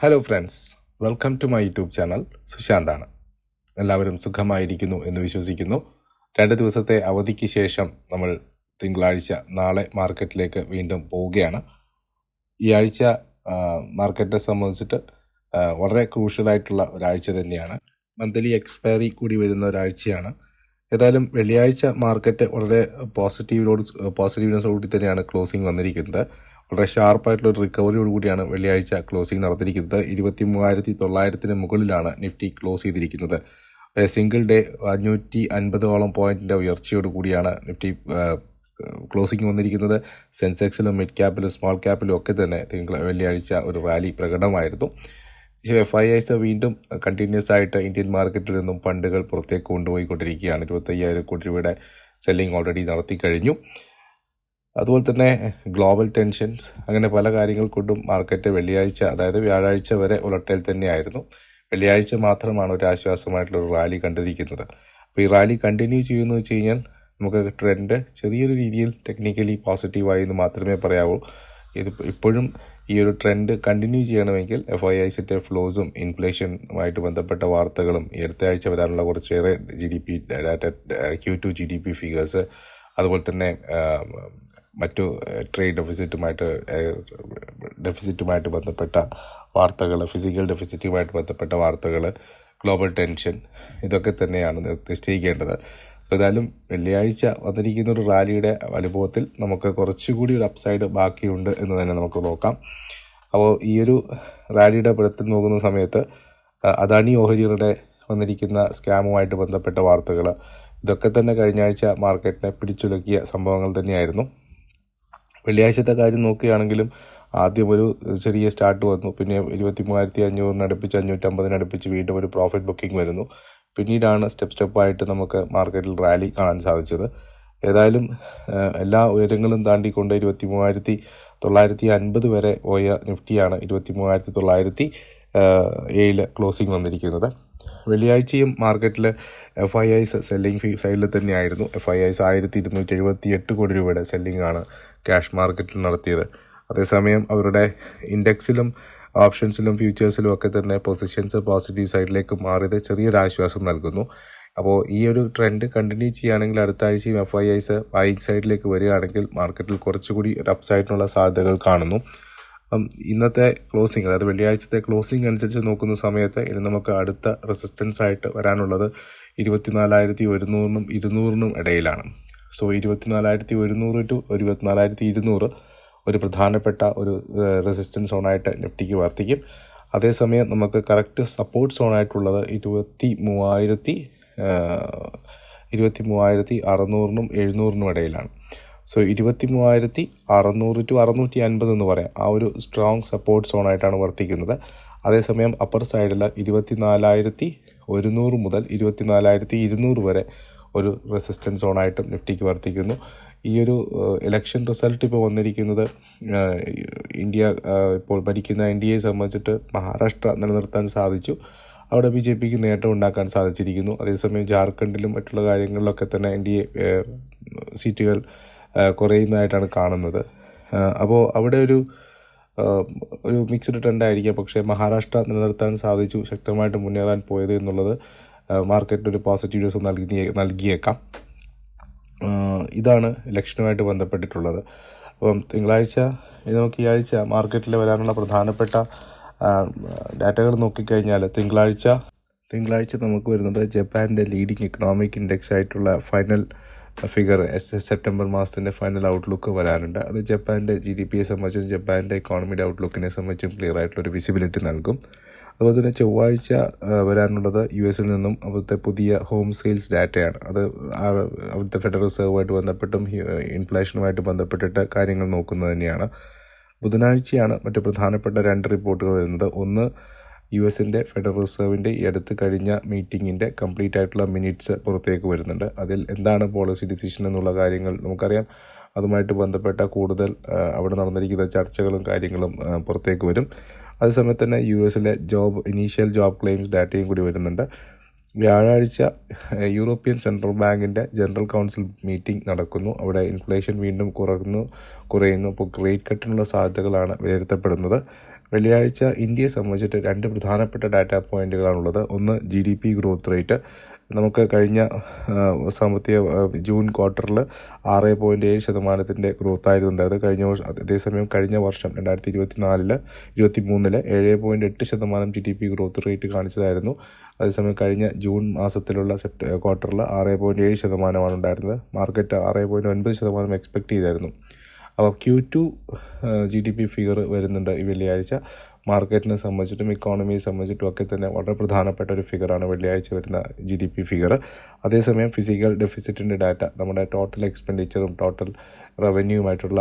Hello friends welcome to my YouTube channel സുശാന്താണ് എല്ലാവരും സുഖമായിരിക്കുന്നു എന്ന് വിശ്വസിക്കുന്നു. രണ്ട് ദിവസത്തെ അവധിക്ക് ശേഷം നമ്മൾ തിങ്കളാഴ്ച നാളെ മാർക്കറ്റിലേക്ക് വീണ്ടും പോവുകയാണ്. ഈ ആഴ്ച മാർക്കറ്റിനെ സംബന്ധിച്ചിട്ട് വളരെ ക്രൂഷ്യലായിട്ടുള്ള ഒരാഴ്ച തന്നെയാണ്. മന്ത്ലി എക്സ്പയറി കൂടി വരുന്ന ഒരാഴ്ചയാണ്. ഏതായാലും വെള്ളിയാഴ്ച മാർക്കറ്റ് വളരെ പോസിറ്റീവിനോട് കൂടി തന്നെയാണ് ക്ലോസിംഗ് വന്നിരിക്കുന്നത്. വളരെ ഷാർപ്പായിട്ടുള്ള ഒരു റിക്കവറിയോട് കൂടിയാണ് വെള്ളിയാഴ്ച ക്ലോസിംഗ് നടത്തിയിരിക്കുന്നത് ഇരുപത്തി മൂവായിരത്തി തൊള്ളായിരത്തിന് മുകളിലാണ് നിഫ്റ്റി ക്ലോസ് ചെയ്തിരിക്കുന്നത്. സിംഗിൾ ഡേ അഞ്ഞൂറ്റി അൻപതോളം പോയിന്റിന്റെ ഉയർച്ചയോട് കൂടിയാണ് നിഫ്റ്റി ക്ലോസിംഗ് വന്നിരിക്കുന്നത്. സെൻസെക്സിലും മിഡ് ക്യാപ്പിലും സ്മോൾ ക്യാപ്പിലും ഒക്കെ തന്നെ തിങ്കൾ വെള്ളിയാഴ്ച ഒരു റാലി പ്രകടമായിരുന്നു എഫ് ഐ ഐസ് വീണ്ടും കണ്ടിന്യൂസ് ആയിട്ട് ഇന്ത്യൻ മാർക്കറ്റിൽ നിന്നും ഫണ്ടുകൾ പുറത്തേക്ക് കൊണ്ടുപോയിക്കൊണ്ടിരിക്കുകയാണ്. ഇരുപത്തയ്യായിരം കോടി രൂപയുടെ സെല്ലിംഗ് ഓൾറെഡി നടത്തി കഴിഞ്ഞു അതുപോലെ തന്നെ ഗ്ലോബൽ ടെൻഷൻസ് അങ്ങനെ പല കാര്യങ്ങൾ കൊണ്ടും മാർക്കറ്റ് വെള്ളിയാഴ്ച അതായത് വ്യാഴാഴ്ച വരെ ഉലട്ടയിൽ തന്നെയായിരുന്നു. വെള്ളിയാഴ്ച മാത്രമാണ് ഒരു ആശ്വാസമായിട്ടുള്ള ഒരു റാലി കണ്ടിരിക്കുന്നത്. അപ്പോൾ ഈ റാലി കണ്ടിന്യൂ ചെയ്യുമെന്ന് വെച്ച് കഴിഞ്ഞാൽ നമുക്ക് ട്രെൻഡ് ചെറിയൊരു രീതിയിൽ ടെക്നിക്കലി പോസിറ്റീവായി എന്ന് മാത്രമേ പറയാവൂ. ഇത് ഇപ്പോഴും ഈ ഒരു ട്രെൻഡ് കണ്ടിന്യൂ ചെയ്യണമെങ്കിൽ എഫ് ഐ ഐ ഐസിന്റെ ഫ്ലോസും ഇൻഫ്ലേഷനുമായിട്ട് ബന്ധപ്പെട്ട വാർത്തകളും അടുത്ത ആഴ്ച വരാനുള്ള കുറച്ചേറെ G D P data Q two G D P figures അതുപോലെ തന്നെ മറ്റു ട്രേഡ് ഡെഫിസിറ്റുമായിട്ട് ഡെഫിസിറ്റുമായിട്ട് ബന്ധപ്പെട്ട വാർത്തകൾ ഫിസിക്കൽ ഡെഫിസിറ്റുമായിട്ട് ബന്ധപ്പെട്ട വാർത്തകൾ ഗ്ലോബൽ ടെൻഷൻ ഇതൊക്കെ തന്നെയാണ് നിശ്ചയിക്കേണ്ടത്. ഏതായാലും വെള്ളിയാഴ്ച വന്നിരിക്കുന്ന ഒരു റാലിയുടെ അനുഭവത്തിൽ നമുക്ക് കുറച്ചുകൂടി ഒരു അപ്സൈഡ് ബാക്കിയുണ്ട് എന്ന് തന്നെ നമുക്ക് നോക്കാം. അപ്പോൾ ഈ ഒരു റാലിയുടെ പുറത്ത് നോക്കുന്ന സമയത്ത് അദാനി ഓഹരിയുടെ വന്നിരിക്കുന്ന സ്കാമുമായിട്ട് ബന്ധപ്പെട്ട വാർത്തകൾ ഇതൊക്കെ തന്നെ കഴിഞ്ഞ ആഴ്ച മാർക്കറ്റിനെ പിടിച്ചുലക്കിയ സംഭവങ്ങൾ തന്നെയായിരുന്നു. വെള്ളിയാഴ്ചത്തെ കാര്യം നോക്കുകയാണെങ്കിലും ആദ്യം ഒരു ചെറിയ സ്റ്റാർട്ട് വന്നു. പിന്നെ ഇരുപത്തി മൂവായിരത്തി അഞ്ഞൂറിന് അടുപ്പിച്ച് അഞ്ഞൂറ്റമ്പതിന് അടുപ്പിച്ച് വീണ്ടും ഒരു പ്രോഫിറ്റ് ബുക്കിംഗ് വരുന്നു. പിന്നീടാണ് സ്റ്റെപ്പ് സ്റ്റെപ്പായിട്ട് നമുക്ക് മാർക്കറ്റിൽ റാലി കാണാൻ സാധിച്ചത്. ഏതായാലും എല്ലാ ഉയരങ്ങളും താണ്ടിക്കൊണ്ട് ഇരുപത്തി മൂവായിരത്തി തൊള്ളായിരത്തി അൻപത് വരെ പോയ നിഫ്റ്റിയാണ് ഇരുപത്തി മൂവായിരത്തി തൊള്ളായിരത്തി ഏഴിൽ ക്ലോസിംഗ് വന്നിരിക്കുന്നത്. വെള്ളിയാഴ്ചയും മാർക്കറ്റിൽ എഫ് ഐ ഐസ് സെല്ലിംഗ് ഫീ സൈഡിൽ തന്നെയായിരുന്നു എഫ് ഐ ഐസ് ആയിരത്തി ഇരുന്നൂറ്റി എഴുപത്തി എട്ട് കോടി രൂപയുടെ സെല്ലിംഗ് ആണ് ക്യാഷ് മാർക്കറ്റിൽ നടത്തിയത്. അതേസമയം അവരുടെ ഇൻഡെക്സിലും ഓപ്ഷൻസിലും ഫ്യൂച്ചേഴ്സിലും ഒക്കെ തന്നെ പൊസിഷൻസ് പോസിറ്റീവ് സൈഡിലേക്ക് മാറിയത് ചെറിയൊരു ആശ്വാസം നൽകുന്നു. അപ്പോൾ ഈ ഒരു ട്രെൻഡ് കണ്ടിന്യൂ ചെയ്യുകയാണെങ്കിൽ അടുത്ത ആഴ്ചയും എഫ് ഐ ഐസ് ബൈങ് സൈഡിലേക്ക് വരികയാണെങ്കിൽ മാർക്കറ്റിൽ കുറച്ചുകൂടി ഒരു അപ്സൈഡിനുള്ള സാധ്യതകൾ കാണുന്നു. ഇന്നത്തെ ക്ലോസിംഗ് അതായത് വെള്ളിയാഴ്ചത്തെ ക്ലോസിംഗ് അനുസരിച്ച് നോക്കുന്ന സമയത്ത് ഇനി നമുക്ക് അടുത്ത റെസിസ്റ്റൻസ് ആയിട്ട് വരാനുള്ളത് ഇരുപത്തിനാലായിരത്തി ഒരുന്നൂറിനും ഇരുന്നൂറിനും ഇടയിലാണ്. സോ ഇരുപത്തിനാലായിരത്തി ഒരുന്നൂറ് ടു ഇരുപത്തിനാലായിരത്തി ഇരുന്നൂറ് ഒരു പ്രധാനപ്പെട്ട ഒരു റെസിസ്റ്റൻസ് സോണായിട്ട് നിഫ്റ്റിക്ക് വർത്തിക്കും. അതേസമയം നമുക്ക് കറക്റ്റ് സപ്പോർട്ട് സോണായിട്ടുള്ളത് ഇരുപത്തി മൂവായിരത്തി ഇരുപത്തി മൂവായിരത്തി അറുന്നൂറിനും എഴുന്നൂറിനും ഇടയിലാണ്. സോ ഇരുപത്തി മൂവായിരത്തി അറുന്നൂറ് ടു അറുന്നൂറ്റി അൻപത് എന്ന് പറയാം. ആ ഒരു സ്ട്രോങ് സപ്പോർട്ട് സോണായിട്ടാണ് വർത്തിക്കുന്നത്. അതേസമയം അപ്പർ സൈഡിൽ ഇരുപത്തി നാലായിരത്തി ഒരുന്നൂറ് മുതൽ ഇരുപത്തി നാലായിരത്തി ഇരുന്നൂറ് വരെ ഒരു റെസിസ്റ്റൻസ് സോണായിട്ടും നിഫ്റ്റിക്ക് വർത്തിക്കുന്നു. ഈ ഒരു ഇലക്ഷൻ റിസൾട്ട് ഇപ്പോൾ വന്നിരിക്കുന്നത് ഇന്ത്യ ഇപ്പോൾ ഭരിക്കുന്ന എൻ ഡി എ സംബന്ധിച്ചിട്ട് മഹാരാഷ്ട്ര നിലനിർത്താൻ സാധിച്ചു. അവിടെ ബി ജെ പിക്ക് നേട്ടം ഉണ്ടാക്കാൻ സാധിച്ചിരിക്കുന്നു. അതേസമയം ജാർഖണ്ഡിലും മറ്റുള്ള കാര്യങ്ങളിലൊക്കെ തന്നെ എൻ ഡി എ സീറ്റുകൾ കുറയുന്നതായിട്ടാണ് കാണുന്നത്. അപ്പോൾ അവിടെ ഒരു ഒരു മിക്സ്ഡ് ട്രെൻഡായിരിക്കാം പക്ഷേ മഹാരാഷ്ട്ര നിലനിർത്താൻ സാധിച്ചു ശക്തമായിട്ട് മുന്നേറാൻ പോയത് എന്നുള്ളത് മാർക്കറ്റിന് ഒരു പോസിറ്റീവ് ന്യൂസ് നൽകി നൽകിയേക്കാം. ഇതാണ് ഇലക്ഷനുമായിട്ട് ബന്ധപ്പെട്ടിട്ടുള്ളത്. അപ്പം തിങ്കളാഴ്ച നമുക്ക് ഈ ആഴ്ച മാർക്കറ്റിൽ വരാനുള്ള പ്രധാനപ്പെട്ട ഡാറ്റകൾ നോക്കിക്കഴിഞ്ഞാൽ തിങ്കളാഴ്ച തിങ്കളാഴ്ച നമുക്ക് വരുന്നത് ജപ്പാന്റെ ലീഡിങ് ഇക്കണോമിക് ഇൻഡെക്സ് ആയിട്ടുള്ള ഫൈനൽ ഫിഗർ എസ് സെപ്റ്റംബർ മാസത്തിന്റെ ഫൈനൽ ഔട്ട്ലുക്ക് വരാനുണ്ട് അത് ജപ്പാന്റെ ജി ഡി പിയെ സംബന്ധിച്ചും ജപ്പാന്റെ എക്കോണമിയുടെ ഔട്ട്ലുക്കിനെ സംബന്ധിച്ചും ക്ലിയർ ആയിട്ടുള്ളൊരു വിസിബിലിറ്റി നൽകും. അതുപോലെ തന്നെ ചൊവ്വാഴ്ച വരാനുള്ളത് യു എസിൽ നിന്നും അവിടുത്തെ പുതിയ ഹോം സെയിൽസ് ഡാറ്റയാണ് അത് അവിടുത്തെ ഫെഡറൽ റിസർവുമായിട്ട് ബന്ധപ്പെട്ടും ഇൻഫ്ലേഷനുമായിട്ട് ബന്ധപ്പെട്ടിട്ട് കാര്യങ്ങൾ നോക്കുന്നത് തന്നെയാണ്. ബുധനാഴ്ചയാണ് മറ്റ് പ്രധാനപ്പെട്ട രണ്ട് റിപ്പോർട്ടുകൾ വരുന്നത്. ഒന്ന് യു എസിന്റെ ഫെഡറൽ റിസർവിന്റെ ഈ അടുത്ത് കഴിഞ്ഞ മീറ്റിങ്ങിന്റെ കംപ്ലീറ്റ് ആയിട്ടുള്ള മിനിറ്റ്സ് പുറത്തേക്ക് വരുന്നുണ്ട്. അതിൽ എന്താണ് പോളിസി ഡിസിഷൻ എന്നുള്ള കാര്യങ്ങൾ നമുക്കറിയാം. അതുമായിട്ട് ബന്ധപ്പെട്ട കൂടുതൽ അവിടെ നടന്നിരിക്കുന്ന ചർച്ചകളും കാര്യങ്ങളും പുറത്തേക്ക് വരും. അതേസമയത്ത് തന്നെ യു എസിലെ ജോബ് ഇനീഷ്യൽ ജോബ് ക്ലെയിംസ് ഡാറ്റയും കൂടി വരുന്നുണ്ട്. വ്യാഴാഴ്ച യൂറോപ്യൻ സെൻട്രൽ ബാങ്കിന്റെ ജനറൽ കൗൺസിൽ മീറ്റിംഗ് നടക്കുന്നു. അവിടെ ഇൻഫ്ലേഷൻ വീണ്ടും കുറയുന്നു കുറയുന്നു. അപ്പോൾ റേറ്റ് കട്ടിനുള്ള സാധ്യതകളാണ് വിലയിരുത്തപ്പെടുന്നത്. വെള്ളിയാഴ്ച ഇന്ത്യയെ സംബന്ധിച്ചിട്ട് രണ്ട് പ്രധാനപ്പെട്ട ഡാറ്റാ പോയിന്റുകളാണുള്ളത് ഒന്ന് G D P growth rate നമുക്ക് കഴിഞ്ഞ സാമ്പത്തിക ജൂൺ ക്വാർട്ടറിൽ ആറ് പോയിന്റ് ഏഴ് ശതമാനത്തിന്റെ ഗ്രോത്ത് ആയിരുന്നുണ്ടായത് കഴിഞ്ഞ വർഷം അതേസമയം കഴിഞ്ഞ വർഷം രണ്ടായിരത്തി ഇരുപത്തി നാലിൽ ഇരുപത്തി മൂന്നിൽ ഏഴ് പോയിന്റ് എട്ട് ശതമാനം G D P growth rate കാണിച്ചതായിരുന്നു. അതേസമയം കഴിഞ്ഞ ജൂൺ മാസത്തിലുള്ള സെപ്റ്റ് ക്വാർട്ടറിൽ ആറ് പോയിന്റ് ഏഴ് ശതമാനമാണ് ഉണ്ടായിരുന്നത്. മാർക്കറ്റ് ആറ് പോയിന്റ് ഒൻപത് ശതമാനം എക്സ്പെക്റ്റ് ചെയ്തായിരുന്നു. അപ്പോൾ Q two G D P figure വരുന്നുണ്ട് ഈ വെള്ളിയാഴ്ച. മാർക്കറ്റിനെ സംബന്ധിച്ചിട്ടും ഇക്കോണമിയെ സംബന്ധിച്ചിട്ടും ഒക്കെ തന്നെ വളരെ പ്രധാനപ്പെട്ട ഒരു ഫിഗറാണ് വെള്ളിയാഴ്ച വരുന്ന ജി ഡി പി ഫിഗർ അതേസമയം ഫിസിക്കൽ ഡെഫിസിറ്റിന്റെ ഡാറ്റ നമ്മുടെ ടോട്ടൽ എക്സ്പെൻഡിച്ചറും ടോട്ടൽ റവന്യൂമായിട്ടുള്ള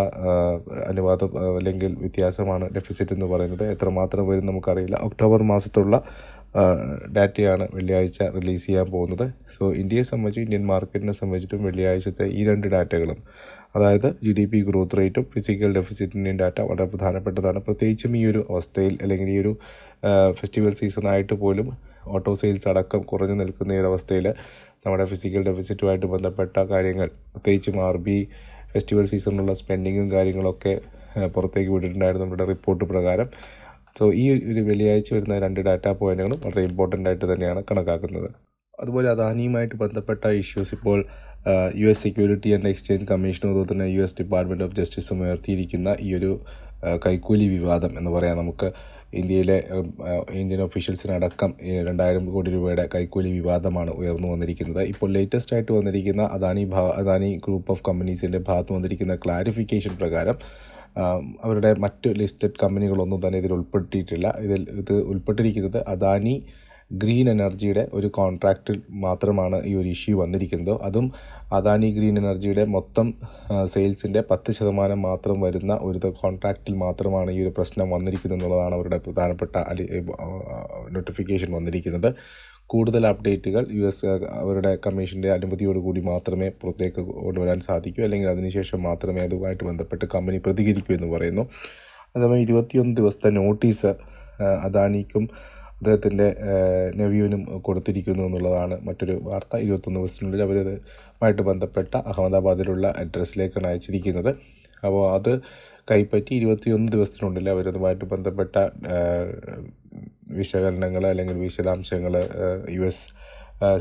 അനുപാതം അല്ലെങ്കിൽ വ്യത്യാസമാണ് ഡെഫിസിറ്റ് എന്ന് പറയുന്നത്. എത്രമാത്രം വരും നമുക്കറിയില്ല. ഒക്ടോബർ മാസത്തുള്ള ഡാറ്റയാണ് വെള്ളിയാഴ്ച റിലീസ് ചെയ്യാൻ പോകുന്നത്. സോ ഇന്ത്യയെ സംബന്ധിച്ച് ഇന്ത്യൻ മാർക്കറ്റിനെ സംബന്ധിച്ചിട്ടും വെള്ളിയാഴ്ചത്തെ ഈ രണ്ട് ഡാറ്റകളും അതായത് ജി ഡി പി ഗ്രോത്ത് റേറ്റും ഫിസിക്കൽ ഡെഫിസിറ്റിന്റെയും ഡാറ്റ വളരെ പ്രധാനപ്പെട്ടതാണ്. പ്രത്യേകിച്ചും ഈ ഒരു അവസ്ഥയിൽ അല്ലെങ്കിൽ ഈ ഒരു ഫെസ്റ്റിവൽ സീസൺ ആയിട്ട് പോലും ഓട്ടോ സെയിൽസ് അടക്കം കുറഞ്ഞു നിൽക്കുന്ന ഈ ഒരു അവസ്ഥയിൽ നമ്മുടെ ഫിസിക്കൽ ഡെഫിസിറ്റുമായിട്ട് ബന്ധപ്പെട്ട കാര്യങ്ങൾ പ്രത്യേകിച്ചും ആർ ബി ഫെസ്റ്റിവൽ സീസണിലുള്ള സ്പെൻഡിങ്ങും കാര്യങ്ങളൊക്കെ പുറത്തേക്ക് വിട്ടിട്ടുണ്ടായിരുന്നു നമ്മുടെ റിപ്പോർട്ട് പ്രകാരം. സോ ഈ ഒരു വെള്ളിയാഴ്ച വരുന്ന രണ്ട് ഡാറ്റാ പോയിന്റുകളും വളരെ ഇമ്പോർട്ടന്റ് ആയിട്ട് തന്നെയാണ് കണക്കാക്കുന്നത്. അതുപോലെ അദാനിയുമായിട്ട് ബന്ധപ്പെട്ട ഇഷ്യൂസ് ഇപ്പോൾ U S security and exchange കമ്മീഷനും അതുപോലെ തന്നെ യു എസ് ഡിപ്പാർട്ട്മെന്റ് ഓഫ് ജസ്റ്റിസും ഉയർത്തിയിരിക്കുന്ന ഈ ഒരു കൈക്കൂലി വിവാദം എന്ന് പറയാം നമുക്ക്. ഇന്ത്യയിലെ ഇന്ത്യൻ ഒഫീഷ്യൽസിനടക്കം രണ്ടായിരം കോടി രൂപയുടെ കൈക്കൂലി വിവാദമാണ് ഉയർന്നു വന്നിരിക്കുന്നത്. ഇപ്പോൾ ലേറ്റസ്റ്റ് ആയിട്ട് വന്നിരിക്കുന്ന അദാനി അദാനി ഗ്രൂപ്പ് ഓഫ് കമ്പനീസിന്റെ ഭാഗത്ത് വന്നിരിക്കുന്ന ക്ലാരിഫിക്കേഷൻ പ്രകാരം അവരുടെ മറ്റ് ലിസ്റ്റഡ് കമ്പനികളൊന്നും തന്നെ ഇതിൽ ഉൾപ്പെട്ടിട്ടില്ല. ഇതിൽ ഇത് ഉൾപ്പെട്ടിരിക്കുന്നത് അദാനി ഗ്രീൻ എനർജിയുടെ ഒരു കോൺട്രാക്റ്റിൽ മാത്രമാണ് ഈ ഒരു ഇഷ്യൂ വന്നിരിക്കുന്നത്. അതും അദാനി ഗ്രീൻ എനർജിയുടെ മൊത്തം സെയിൽസിന്റെ പത്ത് ശതമാനം മാത്രം വരുന്ന ഒരു കോൺട്രാക്റ്റിൽ മാത്രമാണ് ഈ ഒരു പ്രശ്നം വന്നിരിക്കുന്നത് എന്നുള്ളതാണ് അവരുടെ പ്രധാനപ്പെട്ട നോട്ടിഫിക്കേഷൻ വന്നിരിക്കുന്നത്. കൂടുതൽ അപ്ഡേറ്റുകൾ യു എസ് അവരുടെ കമ്മീഷന്റെ അനുമതിയോടുകൂടി മാത്രമേ പുറത്തേക്ക് കൊണ്ടുവരാൻ സാധിക്കൂ. അല്ലെങ്കിൽ അതിനുശേഷം മാത്രമേ അതുമായിട്ട് ബന്ധപ്പെട്ട് കമ്പനി പ്രതികരിക്കൂ എന്ന് പറയുന്നു. അതേസമയം ഇരുപത്തിയൊന്ന് ദിവസത്തെ നോട്ടീസ് അദാനിക്കും അദ്ദേഹത്തിന്റെ നെവ്യൂവിനും കൊടുത്തിരിക്കുന്നു എന്നുള്ളതാണ് മറ്റൊരു വാർത്ത. ഇരുപത്തൊന്ന് ദിവസത്തിനുള്ളിൽ ആയിട്ട് ബന്ധപ്പെട്ട അഹമ്മദാബാദിലുള്ള അഡ്രസ്സിലേക്കാണ് അയച്ചിരിക്കുന്നത്. അപ്പോൾ അത് കൈപ്പറ്റി ഇരുപത്തിയൊന്ന് ദിവസത്തിനുള്ളിൽ അവരതുമായിട്ട് ബന്ധപ്പെട്ട വിശകലനങ്ങൾ അല്ലെങ്കിൽ വിശദാംശങ്ങൾ U S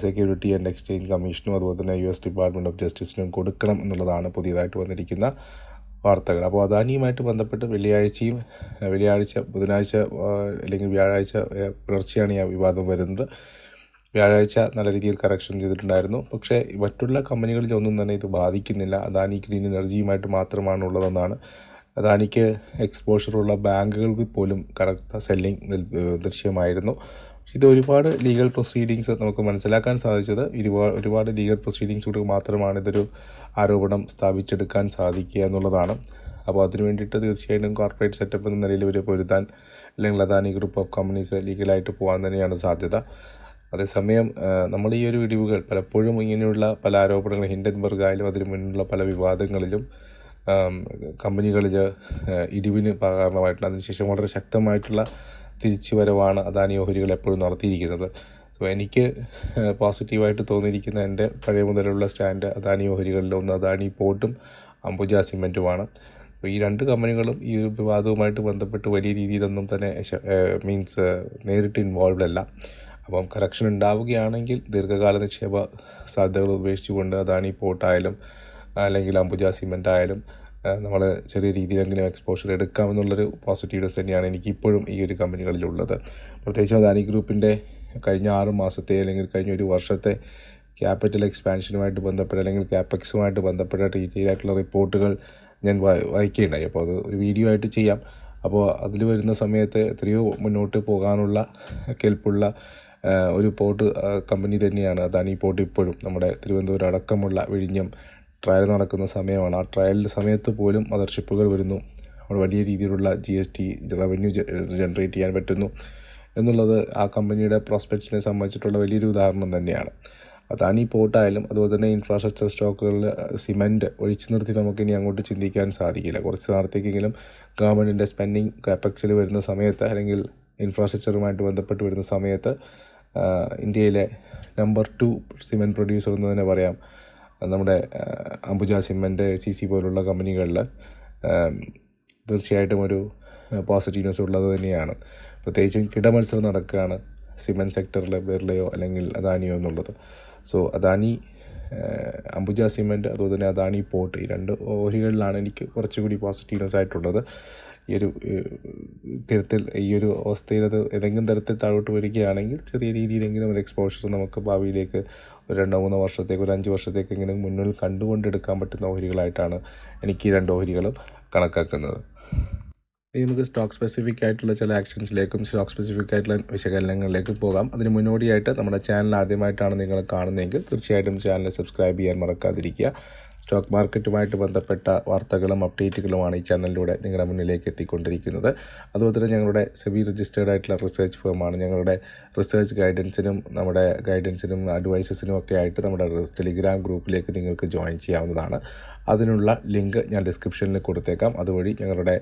security and exchange കമ്മീഷനും അതുപോലെ തന്നെ യു എസ് ഡിപ്പാർട്ട്മെന്റ് ഓഫ് ജസ്റ്റിസിനും കൊടുക്കണം എന്നുള്ളതാണ് പുതിയതായിട്ട് വന്നിരിക്കുന്ന വാർത്തകൾ. അപ്പോൾ അദാനിയുമായിട്ട് ബന്ധപ്പെട്ട് വെള്ളിയാഴ്ചയും വെള്ളിയാഴ്ച ബുധനാഴ്ച അല്ലെങ്കിൽ വ്യാഴാഴ്ച പുലർച്ചെയാണ് ഈ വിവാദം വരുന്നത്. വ്യാഴാഴ്ച നല്ല രീതിയിൽ കറക്ഷൻ ചെയ്തിട്ടുണ്ടായിരുന്നു. പക്ഷേ മറ്റുള്ള കമ്പനികളിലൊന്നും തന്നെ ഇത് ബാധിക്കുന്നില്ല. അദാനി ഗ്രീൻ എനർജിയുമായിട്ട് മാത്രമാണ് ഉള്ളതെന്നാണ് അദാനിക്ക് എക്സ്പോഷറുള്ള ബാങ്കുകൾക്ക് പോലും കറക്റ്റ് സെല്ലിംഗ് ദൃശ്യമായിരുന്നു. ഇത് ഒരുപാട് ലീഗൽ പ്രൊസീഡിങ്സ് നമുക്ക് മനസ്സിലാക്കാൻ സാധിച്ചത്. ഒരുപാട് ഒരുപാട് ലീഗൽ പ്രൊസീഡിങ്സിലൂടെ മാത്രമാണ് ഇതൊരു ആരോപണം സ്ഥാപിച്ചെടുക്കാൻ സാധിക്കുക എന്നുള്ളതാണ്. അപ്പോൾ അതിനു വേണ്ടിയിട്ട് തീർച്ചയായിട്ടും കോർപ്പറേറ്റ് സെറ്റപ്പ് എന്ന നിലയിൽ ഇവർ പൊരുത്താൻ അല്ലെങ്കിൽ അദാനി ഗ്രൂപ്പ് ഓഫ് കമ്പനീസ് ലീഗലായിട്ട് പോകാൻ തന്നെയാണ് സാധ്യത. അതേസമയം നമ്മൾ ഈ ഒരു ഇടിവുകൾ പലപ്പോഴും ഇങ്ങനെയുള്ള പല ആരോപണങ്ങൾ ഹിൻഡൻബർഗ് ആയാലും അതിന് മുന്നിലുള്ള പല വിവാദങ്ങളിലും കമ്പനികളിൽ ഇടിവിന് കാരണമായിട്ടുള്ള അതിനുശേഷം വളരെ ശക്തമായിട്ടുള്ള തിരിച്ചുവരവാണ് അദാനി ഓഹരികൾ എപ്പോഴും നടത്തിയിരിക്കുന്നത്. സോ എനിക്ക് പോസിറ്റീവായിട്ട് തോന്നിയിരിക്കുന്ന എന്റെ പഴയ മുതലുള്ള സ്റ്റാൻഡ് അദാനി ഓഹരികളിൽ ഒന്ന് അദാനി പോർട്ടും അംബുജ സിമെന്റുമാണ് അപ്പോൾ ഈ രണ്ട് കമ്പനികളും ഈ ഒരു വിവാദവുമായിട്ട് ബന്ധപ്പെട്ട് വലിയ രീതിയിലൊന്നും തന്നെ മീൻസ് നേരിട്ട് ഇൻവോൾവ്ഡ് അല്ല. അപ്പം കറക്ഷൻ ഉണ്ടാവുകയാണെങ്കിൽ ദീർഘകാല നിക്ഷേപ സാധ്യതകൾ ഉപേക്ഷിച്ചുകൊണ്ട് അദാനി പോർട്ടായാലും അല്ലെങ്കിൽ അംബുജ സിമെന്റ് ആയാലും നമ്മൾ ചെറിയ രീതിയിലെങ്കിലും എക്സ്പോഷർ എടുക്കാമെന്നുള്ളൊരു പോസിറ്റീവ്നെസ് തന്നെയാണ് എനിക്കിപ്പോഴും ഈ ഒരു കമ്പനികളിലുള്ളത്. പ്രത്യേകിച്ച് അദാനി ഗ്രൂപ്പിന്റെ കഴിഞ്ഞ ആറ് മാസത്തെ അല്ലെങ്കിൽ കഴിഞ്ഞ ഒരു വർഷത്തെ ക്യാപിറ്റൽ എക്സ്പാൻഷനുമായിട്ട് ബന്ധപ്പെട്ട അല്ലെങ്കിൽ ക്യാപെക്സുമായിട്ട് ബന്ധപ്പെട്ട ഡീറ്റെയിൽ ആയിട്ടുള്ള റിപ്പോർട്ടുകൾ ഞാൻ വായി- വായിക്കുകയുണ്ടായി. അപ്പോൾ അത് ഒരു വീഡിയോ ആയിട്ട് ചെയ്യാം. അപ്പോൾ അതിൽ വരുന്ന സമയത്ത് എത്രയോ മുന്നോട്ട് പോകാനുള്ള കെൽപ്പുള്ള ഒരു പോർട്ട് കമ്പനി തന്നെയാണ് അതാണ് ഈ പോർട്ട് ഇപ്പോഴും. നമ്മുടെ തിരുവനന്തപുരം അടക്കമുള്ള വിഴിഞ്ഞം ട്രയൽ നടക്കുന്ന സമയമാണ്. ആ ട്രയലിന്റെ സമയത്ത് പോലും മദർഷിപ്പുകൾ വരുന്നു. അവിടെ വലിയ രീതിയിലുള്ള G S T revenue generate ചെയ്യാൻ പറ്റുന്നു. എന്നുള്ളത് ആ കമ്പനിയുടെ പ്രോസ്പെക്ട്സിനെ സംബന്ധിച്ചിട്ടുള്ള വലിയൊരു ഉദാഹരണം തന്നെയാണ്. അതാണ് ഈ പോർട്ടായാലും അതുപോലെ തന്നെ ഇൻഫ്രാസ്ട്രക്ചർ സ്റ്റോക്കുകളിൽ സിമെന്റ് ഒഴിച്ചു നിർത്തി നമുക്ക് ഇനി അങ്ങോട്ട് ചിന്തിക്കാൻ സാധിക്കില്ല. കുറച്ച് നാളത്തേക്കെങ്കിലും ഗവൺമെന്റിന്റെ സ്പെൻഡിങ് കാപ്പക്സിൽ വരുന്ന സമയത്ത് അല്ലെങ്കിൽ ഇൻഫ്രാസ്ട്രക്ചറുമായിട്ട് ബന്ധപ്പെട്ട് വരുന്ന സമയത്ത് ഇന്ത്യയിലെ നമ്പർ ടു സിമെന്റ് പ്രൊഡ്യൂസർ എന്ന് തന്നെ പറയാം. നമ്മുടെ അംബുജ സിമെന്റ് സി സി പോലുള്ള കമ്പനികളിൽ തീർച്ചയായിട്ടും ഒരു പോസിറ്റീവ്നെസ് ഉള്ളത് തന്നെയാണ്. പ്രത്യേകിച്ചും കിടമത്സരം നടക്കുകയാണ് സിമെന്റ് സെക്ടറിൽ ബിർളയോ അല്ലെങ്കിൽ അദാനിയോ എന്നുള്ളത്. സോ അദാനി അംബുജ സിമെന്റ് അതുപോലെ തന്നെ അദാനി പോർട്ട് ഈ രണ്ട് ഓഹരികളിലാണ് എനിക്ക് കുറച്ചുകൂടി പോസിറ്റീവ്നെസ് ആയിട്ടുള്ളത്. ഈ ഒരു തരത്തിൽ ഈ ഒരു അവസ്ഥയിൽ അത് ഏതെങ്കിലും തരത്തിൽ താഴോട്ട് വരികയാണെങ്കിൽ ചെറിയ രീതിയിലെങ്കിലും ഒരു എക്സ്പോഷർ നമുക്ക് ഭാവിയിലേക്ക് ഒരു രണ്ടോ മൂന്നോ വർഷത്തേക്ക് ഒരു അഞ്ച് വർഷത്തേക്ക് എങ്കിലും മുന്നിൽ കണ്ടുകൊണ്ടെടുക്കാൻ പറ്റുന്ന ഓഹരികളായിട്ടാണ് എനിക്ക് ഈ രണ്ട് ഓഹരികളും കണക്കാക്കുന്നത്. ഇനി നമുക്ക് സ്റ്റോക്ക് സ്പെസിഫിക് ആയിട്ടുള്ള ചില ആക്ഷൻസിലേക്കും സ്റ്റോക്ക് സ്പെസിഫിക് ആയിട്ടുള്ള വിശകലനങ്ങളിലേക്കും പോകാം. അതിന് മുന്നോടിയായിട്ട് നമ്മുടെ ചാനൽ ആദ്യമായിട്ടാണ് നിങ്ങൾ കാണുന്നതെങ്കിൽ തീർച്ചയായിട്ടും ചാനൽ സബ്സ്ക്രൈബ് ചെയ്യാൻ മറക്കാതിരിക്കുക. സ്റ്റോക്ക് മാർക്കറ്റുമായിട്ട് ബന്ധപ്പെട്ട വാർത്തകളും അപ്ഡേറ്റുകളുമാണ് ഈ ചാനലിലൂടെ നിങ്ങളുടെ മുന്നിലേക്ക് എത്തിക്കൊണ്ടിരിക്കുന്നത്. അതുപോലെ തന്നെ ഞങ്ങളുടെ സെബി രജിസ്റ്റേർഡ് ആയിട്ടുള്ള റിസർച്ച് ഫേമാണ് ഞങ്ങളുടെ റിസർച്ച് ഗൈഡൻസിനും നമ്മുടെ ഗൈഡൻസിനും അഡ്വൈസസിനും ഒക്കെ ആയിട്ട് നമ്മുടെ ടെലിഗ്രാം ഗ്രൂപ്പിലേക്ക് നിങ്ങൾക്ക് ജോയിൻ ചെയ്യാവുന്നതാണ്. അതിനുള്ള ലിങ്ക് ഞാൻ ഡിസ്ക്രിപ്ഷനിൽ കൊടുത്തേക്കാം. അതുവഴി ഞങ്ങളുടെ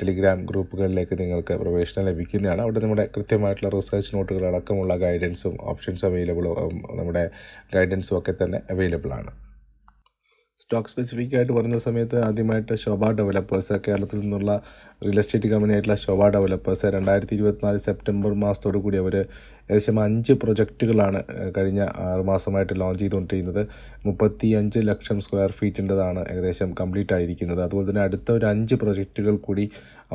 ടെലിഗ്രാം ഗ്രൂപ്പുകളിലേക്ക് നിങ്ങൾക്ക് പ്രവേശനം ലഭിക്കുന്നതാണ്. അവിടെ നമ്മുടെ കൃത്യമായിട്ടുള്ള റിസർച്ച് നോട്ടുകൾ അടക്കമുള്ള ഗൈഡൻസും ഓപ്ഷൻസ് അവൈലബിളും നമ്മുടെ ഗൈഡൻസും ഒക്കെ തന്നെ അവൈലബിൾ ആണ്. സ്റ്റോക്ക് സ്പെസിഫിക് ആയിട്ട് പറയുന്ന സമയത്ത് ആദ്യമായിട്ട് ശോഭ ഡെവലപ്പേഴ്സ് കേരളത്തിൽ നിന്നുള്ള റിയൽ എസ്റ്റേറ്റ് കമ്പനി ആയിട്ടുള്ള ശോഭ ഡെവലപ്പേഴ്സ് രണ്ടായിരത്തി ഇരുപത്തിനാല് സെപ്റ്റംബർ മാസത്തോടു കൂടി അവർ ഏകദേശം അഞ്ച് പ്രൊജക്റ്റുകളാണ് കഴിഞ്ഞ ആറ് മാസമായിട്ട് ലോഞ്ച് ചെയ്തുകൊണ്ടിരിക്കുന്നത്. മുപ്പത്തി അഞ്ച് ലക്ഷം സ്ക്വയർ ഫീറ്റിന്റെതാണ് ഏകദേശം കംപ്ലീറ്റ് ആയിരിക്കുന്നത്. അതുപോലെ തന്നെ അടുത്ത ഒരു അഞ്ച് പ്രൊജക്റ്റുകൾ കൂടി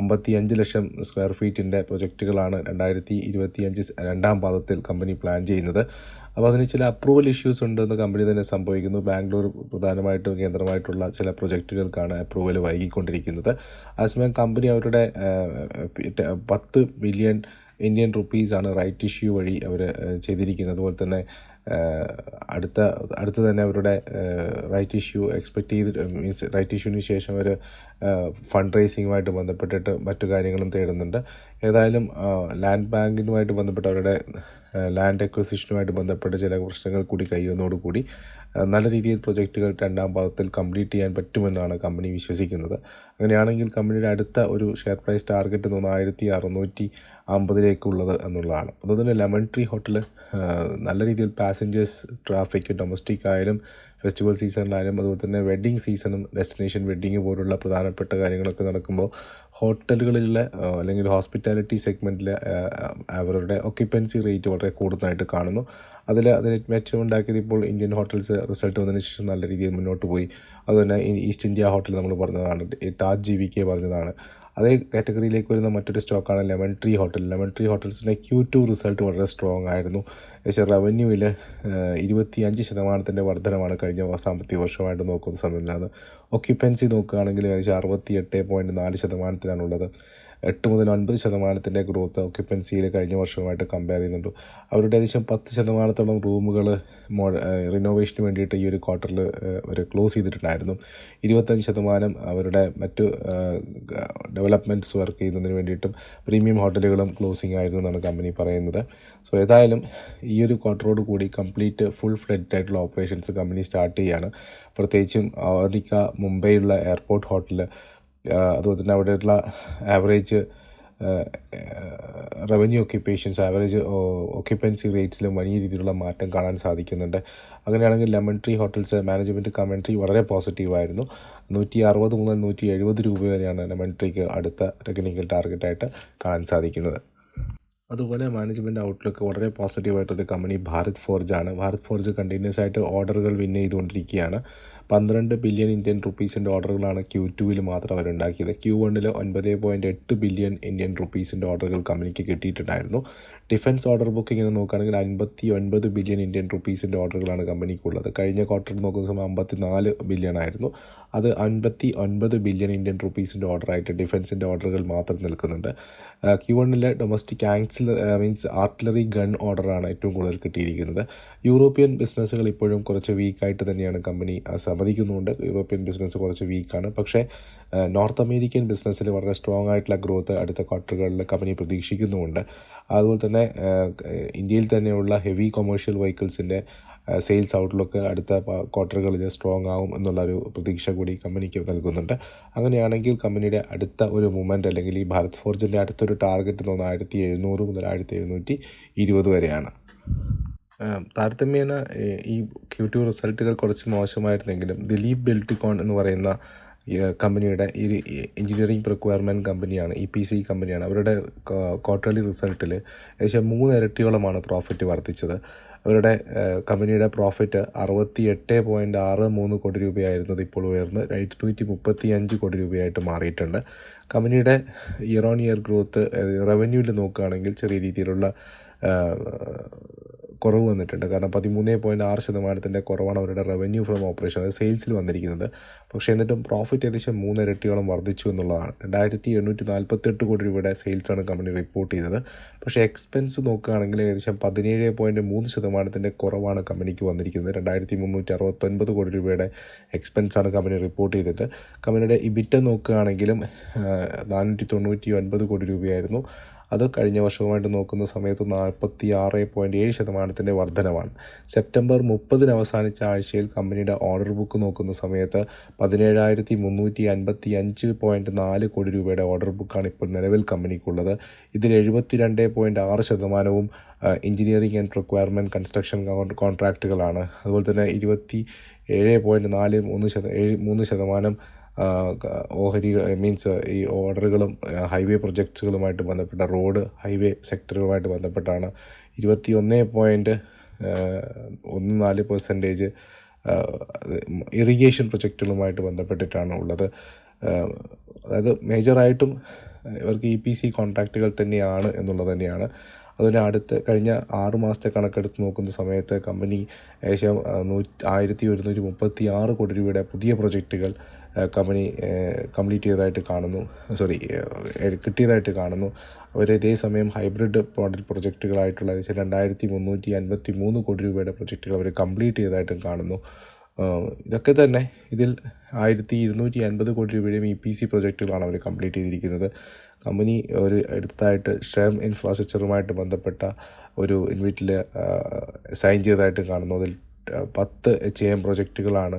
അമ്പത്തി അഞ്ച് ലക്ഷം സ്ക്വയർ ഫീറ്റിന്റെ പ്രൊജക്റ്റുകളാണ് രണ്ടായിരത്തി ഇരുപത്തി അഞ്ച് രണ്ടാം പാദത്തിൽ കമ്പനി പ്ലാൻ ചെയ്യുന്നത്. അപ്പോൾ അതിന് ചില അപ്രൂവൽ ഇഷ്യൂസ് ഉണ്ടെന്ന് കമ്പനി തന്നെ സംഭവിക്കുന്നു. ബാംഗ്ലൂർ പ്രധാനമായിട്ടും കേന്ദ്രമായിട്ടുള്ള ചില പ്രൊജക്റ്റുകൾക്കാണ് അപ്രൂവൽ വൈകിക്കൊണ്ടിരിക്കുന്നത്. അതേസമയം കമ്പനി അവരുടെ പത്ത് മില്യൺ ഇന്ത്യൻ റുപ്പീസാണ് റൈറ്റ് ഇഷ്യൂ വഴി അവർ ചെയ്തിരിക്കുന്നത്. അതുപോലെ തന്നെ അടുത്ത അടുത്ത് തന്നെ അവരുടെ റൈറ്റ് ഇഷ്യൂ എക്സ്പെക്റ്റ് ചെയ്ത് മീൻസ് റൈറ്റ് ഇഷ്യൂവിന് ശേഷം അവർ ഫണ്ട് റേസിങ്ങുമായിട്ട് ബന്ധപ്പെട്ടിട്ട് മറ്റു കാര്യങ്ങളും തേടുന്നുണ്ട്. ഏതായാലും ലാൻഡ് ബാങ്കിനുമായിട്ട് ബന്ധപ്പെട്ട് അവരുടെ ലാൻഡ് എക്വസിഷനുമായിട്ട് ബന്ധപ്പെട്ട് ചില പ്രശ്നങ്ങൾ കൂടി കഴിയുന്നതോടുകൂടി നല്ല രീതിയിൽ പ്രൊജക്റ്റുകൾ രണ്ടാം പാദത്തിൽ കംപ്ലീറ്റ് ചെയ്യാൻ പറ്റുമെന്നാണ് കമ്പനി വിശ്വസിക്കുന്നത്. അങ്ങനെയാണെങ്കിൽ കമ്പനിയുടെ അടുത്ത ഒരു ഷെയർ പ്രൈസ് ടാർഗറ്റ് എന്ന് പറഞ്ഞാൽ ആയിരത്തി അറുന്നൂറ്റി അമ്പതിലേക്കുള്ളത് എന്നുള്ളതാണ്. അതുപോലെ തന്നെ ലെമൺ ട്രീ ഹോട്ടൽ നല്ല രീതിയിൽ പാസഞ്ചേഴ്സ് ട്രാഫിക് ഡൊമസ്റ്റിക് ആയാലും ഫെസ്റ്റിവൽ സീസണിലായാലും അതുപോലെ തന്നെ വെഡ്ഡിങ് സീസണും ഡെസ്റ്റിനേഷൻ വെഡ്ഡിങ് പോലുള്ള പ്രധാനപ്പെട്ട കാര്യങ്ങളൊക്കെ നടക്കുമ്പോൾ ഹോട്ടലുകളിലെ അല്ലെങ്കിൽ ഹോസ്പിറ്റാലിറ്റി സെഗ്മെന്റിലെ അവരുടെ ഒക്യുപ്പൻസി റേറ്റ് വളരെ കൂടുതലായിട്ട് കാണുന്നു. അതിൽ അതിന് മെച്ചം ഉണ്ടാക്കിയത് ഇപ്പോൾ ഇന്ത്യൻ ഹോട്ടൽസ് റിസൾട്ട് വന്നതിന് ശേഷം നല്ല രീതിയിൽ മുന്നോട്ട് പോയി. അതുതന്നെ ഈസ്റ്റ് ഇന്ത്യ ഹോട്ടൽ നമ്മൾ പറഞ്ഞതാണ് താജ് ജി വി കെ പറഞ്ഞതാണ്. അതേ കാറ്റഗറിയിലേക്ക് വരുന്ന മറ്റൊരു സ്റ്റോക്കാണ് lemon tree hotel. Lemon tree ഹോട്ടൽസിന്റെ Q two result വളരെ സ്ട്രോങ് ആയിരുന്നു. പക്ഷേ റവന്യൂവിൽ ഇരുപത്തി അഞ്ച് ശതമാനത്തിന്റെ വർധനമാണ് കഴിഞ്ഞ സാമ്പത്തിക വർഷമായിട്ട് നോക്കുന്ന സമയമില്ലാതെ ഒക്യുപ്പൻസി നോക്കുകയാണെങ്കിൽ ഏകദേശം അറുപത്തി എട്ട് പോയിന്റ് നാല് ശതമാനത്തിലാണുള്ളത്. എട്ട് മുതൽ ഒൻപത് ശതമാനത്തിന്റെ ഗ്രോത്ത് ഓക്യുപ്പൻസിയിൽ കഴിഞ്ഞ വർഷവുമായിട്ട് കമ്പയർ ചെയ്യുന്നുണ്ട്. അവരുടെ ഏകദേശം പത്ത് ശതമാനത്തോളം റൂമുകൾ മോ റിനോവേഷന് വേണ്ടിയിട്ട് ഈ ഒരു ക്വാർട്ടറിൽ അവർ ക്ലോസ് ചെയ്തിട്ടുണ്ടായിരുന്നു. ഇരുപത്തഞ്ച് ശതമാനം അവരുടെ മറ്റു ഡെവലപ്മെന്റ്സ് വർക്ക് ചെയ്യുന്നതിന് വേണ്ടിയിട്ടും പ്രീമിയം ഹോട്ടലുകളും ക്ലോസിംഗ് ആയിരുന്നു എന്നാണ് കമ്പനി പറയുന്നത്. സോ ഏതായാലും ഈ ഒരു ക്വാർട്ടറോട് കൂടി കംപ്ലീറ്റ് ഫുൾ ഫ്ലെഡ് ആയിട്ടുള്ള ഓപ്പറേഷൻസ് കമ്പനി സ്റ്റാർട്ട് ചെയ്യുകയാണ് പ്രത്യേകിച്ചും ഓറിക്ക മുംബൈയിലുള്ള എയർപോർട്ട് ഹോട്ടൽ അതുപോലെ തന്നെ അവിടെയുള്ള average revenue occupations average occupancy റേറ്റ്സിലും വലിയ രീതിയിലുള്ള മാറ്റം കാണാൻ സാധിക്കുന്നുണ്ട്. അങ്ങനെയാണെങ്കിൽ lemon tree hotels management commentary വളരെ പോസിറ്റീവായിരുന്നു നൂറ്റി അറുപത് മുതൽ നൂറ്റി എഴുപത് രൂപ വരെയാണ് ലെമൺ ട്രീക്ക് അടുത്ത ടെക്നിക്കൽ ടാർഗറ്റായിട്ട് കാണാൻ സാധിക്കുന്നത്. അതുപോലെ മാനേജ്മെന്റ് ഔട്ട്ലുക്ക് വളരെ പോസിറ്റീവായിട്ടൊരു കമ്പനി ഭാരത് ഫോർജ് ആണ്. ഭാരത് ഫോർജ് കണ്ടിന്യൂസ് ആയിട്ട് ഓർഡറുകൾ വിൻ ചെയ്തുകൊണ്ടിരിക്കുകയാണ്. പന്ത്രണ്ട് ബില്യൺ ഇന്ത്യൻ റുപ്പീസിന്റെ ഓർഡറുകളാണ് ക്യൂ ടുവിൽ മാത്രം അവരുണ്ടാക്കിയത് ക്യൂ വണ്ണിൽ ഒൻപത് പോയിന്റ് എട്ട് ബില്യൺ ഇന്ത്യൻ റുപ്പീസിന്റെ ഓർഡറുകൾ കമ്പനിക്ക് കിട്ടിയിട്ടുണ്ടായിരുന്നു. ഡിഫൻസ് ഓർഡർ ബുക്കിങ്ങിന് നോക്കുകയാണെങ്കിൽ അൻപത്തി ഒൻപത് ബില്യൺ ഇന്ത്യൻ റുപ്പീസിന്റെ ഓർഡറുകളാണ് കമ്പനിക്കുള്ളത്. കഴിഞ്ഞ ക്വാർട്ടർ നോക്കുന്ന സമയം അമ്പത്തി നാല് ബില്യൺ ആയിരുന്നു. അത് അൻപത്തി ഒൻപത് ബില്യൺ ഇന്ത്യൻ റുപ്പീസിന്റെ ഓർഡറായിട്ട് ഡിഫൻസിന്റെ ഓർഡറുകൾ മാത്രം നിൽക്കുന്നുണ്ട്. ക്യൂ വണ്ണിലെ domestic axle means artillery gun ഓർഡറാണ് ഏറ്റവും കൂടുതൽ കിട്ടിയിരിക്കുന്നത്. യൂറോപ്യൻ ബിസിനസ്സുകൾ ഇപ്പോഴും കുറച്ച് വീക്കായിട്ട് തന്നെയാണ് കമ്പനി സമ്മതിക്കുന്നുണ്ട് യൂറോപ്യൻ ബിസിനസ് കുറച്ച് വീക്കാണ് പക്ഷേ നോർത്ത് അമേരിക്കൻ ബിസിനസ്സിൽ വളരെ സ്ട്രോങ് ആയിട്ടുള്ള ഗ്രോത്ത് അടുത്ത ക്വാർട്ടറുകളിൽ കമ്പനി പ്രതീക്ഷിക്കുന്നുമുണ്ട്. അതുപോലെ തന്നെ ഇന്ത്യയിൽ തന്നെയുള്ള ഹെവി കൊമേഴ്ഷ്യൽ വെഹിക്കിൾസിന്റെ സെയിൽസ് ഔട്ട്ലുക്ക് അടുത്ത ക്വാർട്ടറുകളിൽ സ്ട്രോങ് ആവും എന്നുള്ളൊരു പ്രതീക്ഷ കൂടി കമ്പനിക്ക് നൽകുന്നുണ്ട്. അങ്ങനെയാണെങ്കിൽ കമ്പനിയുടെ അടുത്ത ഒരു മൂമെന്റ് അല്ലെങ്കിൽ ഈ ഭാരത് ഫോർജിന്റെ അടുത്തൊരു ടാർഗറ്റ് തോന്നുന്നത് ആയിരത്തി എഴുന്നൂറ് മുതൽ ആയിരത്തി എഴുന്നൂറ്റി ഇരുപത് വരെയാണ് താരതമ്യേന ഈ ക്യൂ ടു റിസൾട്ടുകൾ കുറച്ച് മോശമായിരുന്നെങ്കിലും ദിലീപ് ബെൽറ്റിക്കോൺ എന്ന് പറയുന്ന കമ്പനിയുടെ ഈ എഞ്ചിനീയറിംഗ് റിക്വയർമെന്റ് കമ്പനിയാണ് ഇ പി സി കമ്പനിയാണ്. അവരുടെ ക്വാർട്ടർലി റിസൾട്ടിൽ ഏകദേശം മൂന്ന് ഇരട്ടിയോളമാണ് പ്രോഫിറ്റ് വർദ്ധിച്ചത്. അവരുടെ കമ്പനിയുടെ പ്രോഫിറ്റ് അറുപത്തി എട്ട് പോയിന്റ് ആറ് മൂന്ന് കോടി രൂപയായിരുന്നത് ഇപ്പോൾ ഉയർന്ന് എഴുന്നൂറ്റി മുപ്പത്തി അഞ്ച് കോടി രൂപയായിട്ട് മാറിയിട്ടുണ്ട്. കമ്പനിയുടെ ഇയർ ഓൺ ഇയർ ഗ്രോത്ത് റവന്യൂവിൽ നോക്കുകയാണെങ്കിൽ ചെറിയ രീതിയിലുള്ള കുറവ് വന്നിട്ടുണ്ട്. കാരണം പതിമൂന്ന് പോയിന്റ് ആറ് ശതമാനത്തിന്റെ കുറവാണ് അവരുടെ റവന്യൂ ഫ്രം ഓപ്പറേഷൻ അതായത് സെയിൽസിൽ വന്നിരിക്കുന്നത്. പക്ഷേ എന്നിട്ടും പ്രോഫിറ്റ് ഏകദേശം മൂന്ന് ഇരട്ടിയോളം വർദ്ധിച്ചു എന്നുള്ളതാണ്. രണ്ടായിരത്തി എണ്ണൂറ്റി നാൽപ്പത്തെട്ട് കോടി രൂപയുടെ സെയിൽസാണ് കമ്പനി റിപ്പോർട്ട് ചെയ്തത്. പക്ഷേ എക്സ്പെൻസ് നോക്കുകയാണെങ്കിൽ ഏകദേശം പതിനേഴ് പോയിന്റ് മൂന്ന് ശതമാനത്തിന്റെ കുറവാണ് കമ്പനിക്ക് വന്നിരിക്കുന്നത്. രണ്ടായിരത്തി മുന്നൂറ്റി അറുപത്തൊൻപത് കോടി രൂപയുടെ എക്സ്പെൻസാണ് കമ്പനി റിപ്പോർട്ട് ചെയ്തത്. കമ്പനിയുടെ ഇബിറ്റ നോക്കുകയാണെങ്കിലും നാനൂറ്റി തൊണ്ണൂറ്റി ഒൻപത് കോടി രൂപയായിരുന്നു. അത് കഴിഞ്ഞ വർഷവുമായിട്ട് നോക്കുന്ന സമയത്ത് നാൽപ്പത്തി ആറ് പോയിന്റ് ഏഴ് ശതമാനത്തിന്റെ വർധനമാണ് സെപ്റ്റംബർ മുപ്പതിന് അവസാനിച്ച ആഴ്ചയിൽ കമ്പനിയുടെ ഓർഡർ ബുക്ക് നോക്കുന്ന സമയത്ത് പതിനേഴായിരത്തി മുന്നൂറ്റി അൻപത്തി അഞ്ച് പോയിന്റ് നാല് കോടി രൂപയുടെ ഓർഡർ ബുക്കാണ് ഇപ്പോൾ നിലവിൽ കമ്പനിക്കുള്ളത്. ഇതിൽ എഴുപത്തി രണ്ട് പോയിന്റ് ആറ് ശതമാനവും എഞ്ചിനീയറിംഗ് ആൻഡ് റിക്വയർമെന്റ് കൺസ്ട്രക്ഷൻ കോൺട്രാക്റ്റുകളാണ് അതുപോലെ തന്നെ ഇരുപത്തി ഏഴ് പോയിന്റ് നാല് മൂന്ന് ശത ഏഴ് മൂന്ന് ശതമാനം ഓഹരി മീൻസ് ഈ ഓർഡറുകളും ഹൈവേ പ്രൊജക്ട്സുകളുമായിട്ട് ബന്ധപ്പെട്ട റോഡ് ഹൈവേ സെക്ടറുകളുമായിട്ട് ബന്ധപ്പെട്ടാണ് ഇരുപത്തി ഒന്ന് പോയിന്റ് ഒന്ന് നാല് പെർസെന്റേജ് ഇറിഗേഷൻ പ്രൊജക്റ്റുകളുമായിട്ട് ബന്ധപ്പെട്ടിട്ടാണ് ഉള്ളത്. അതായത് മേജറായിട്ടും ഇവർക്ക് ഇ പി സി കോൺട്രാക്റ്റുകൾ തന്നെയാണ് എന്നുള്ളത് തന്നെയാണ്. അതിന് അടുത്ത് കഴിഞ്ഞ ആറ് മാസത്തെ കണക്കെടുത്ത് നോക്കുന്ന സമയത്ത് കമ്പനി ഏകദേശം നൂറ്റി ആയിരത്തി ഒരുന്നൂറ്റി മുപ്പത്തി ആറ് കോടി രൂപയുടെ പുതിയ പ്രൊജക്റ്റുകൾ കമ്പനി കംപ്ലീറ്റ് ചെയ്തതായിട്ട് കാണുന്നു. സോറി കിട്ടിയതായിട്ട് കാണുന്നു. അവർ ഇതേ സമയം ഹൈബ്രിഡ് മോഡൽ പ്രൊജക്റ്റുകളായിട്ടുള്ള ഏകദേശം രണ്ടായിരത്തി മുന്നൂറ്റി അൻപത്തി മൂന്ന് കോടി രൂപയുടെ പ്രൊജക്റ്റുകൾ അവർ കംപ്ലീറ്റ് ചെയ്തതായിട്ടും കാണുന്നു. ഇതൊക്കെ തന്നെ ഇതിൽ ആയിരത്തി ഇരുന്നൂറ്റി അൻപത് കോടി രൂപയുടെയും ഇ പി സി പ്രൊജക്റ്റുകളാണ് അവർ കംപ്ലീറ്റ് ചെയ്തിരിക്കുന്നത്. കമ്പനി ഒരു അടുത്തതായിട്ട് ഷ്രം ഇൻഫ്രാസ്ട്രക്ചറുമായിട്ട് ബന്ധപ്പെട്ട ഒരു ഇൻവിറ്റിൽ സൈൻ ചെയ്തതായിട്ട് കാണുന്നു. അതിൽ പത്ത് എച്ച് എം പ്രൊജക്റ്റുകളാണ്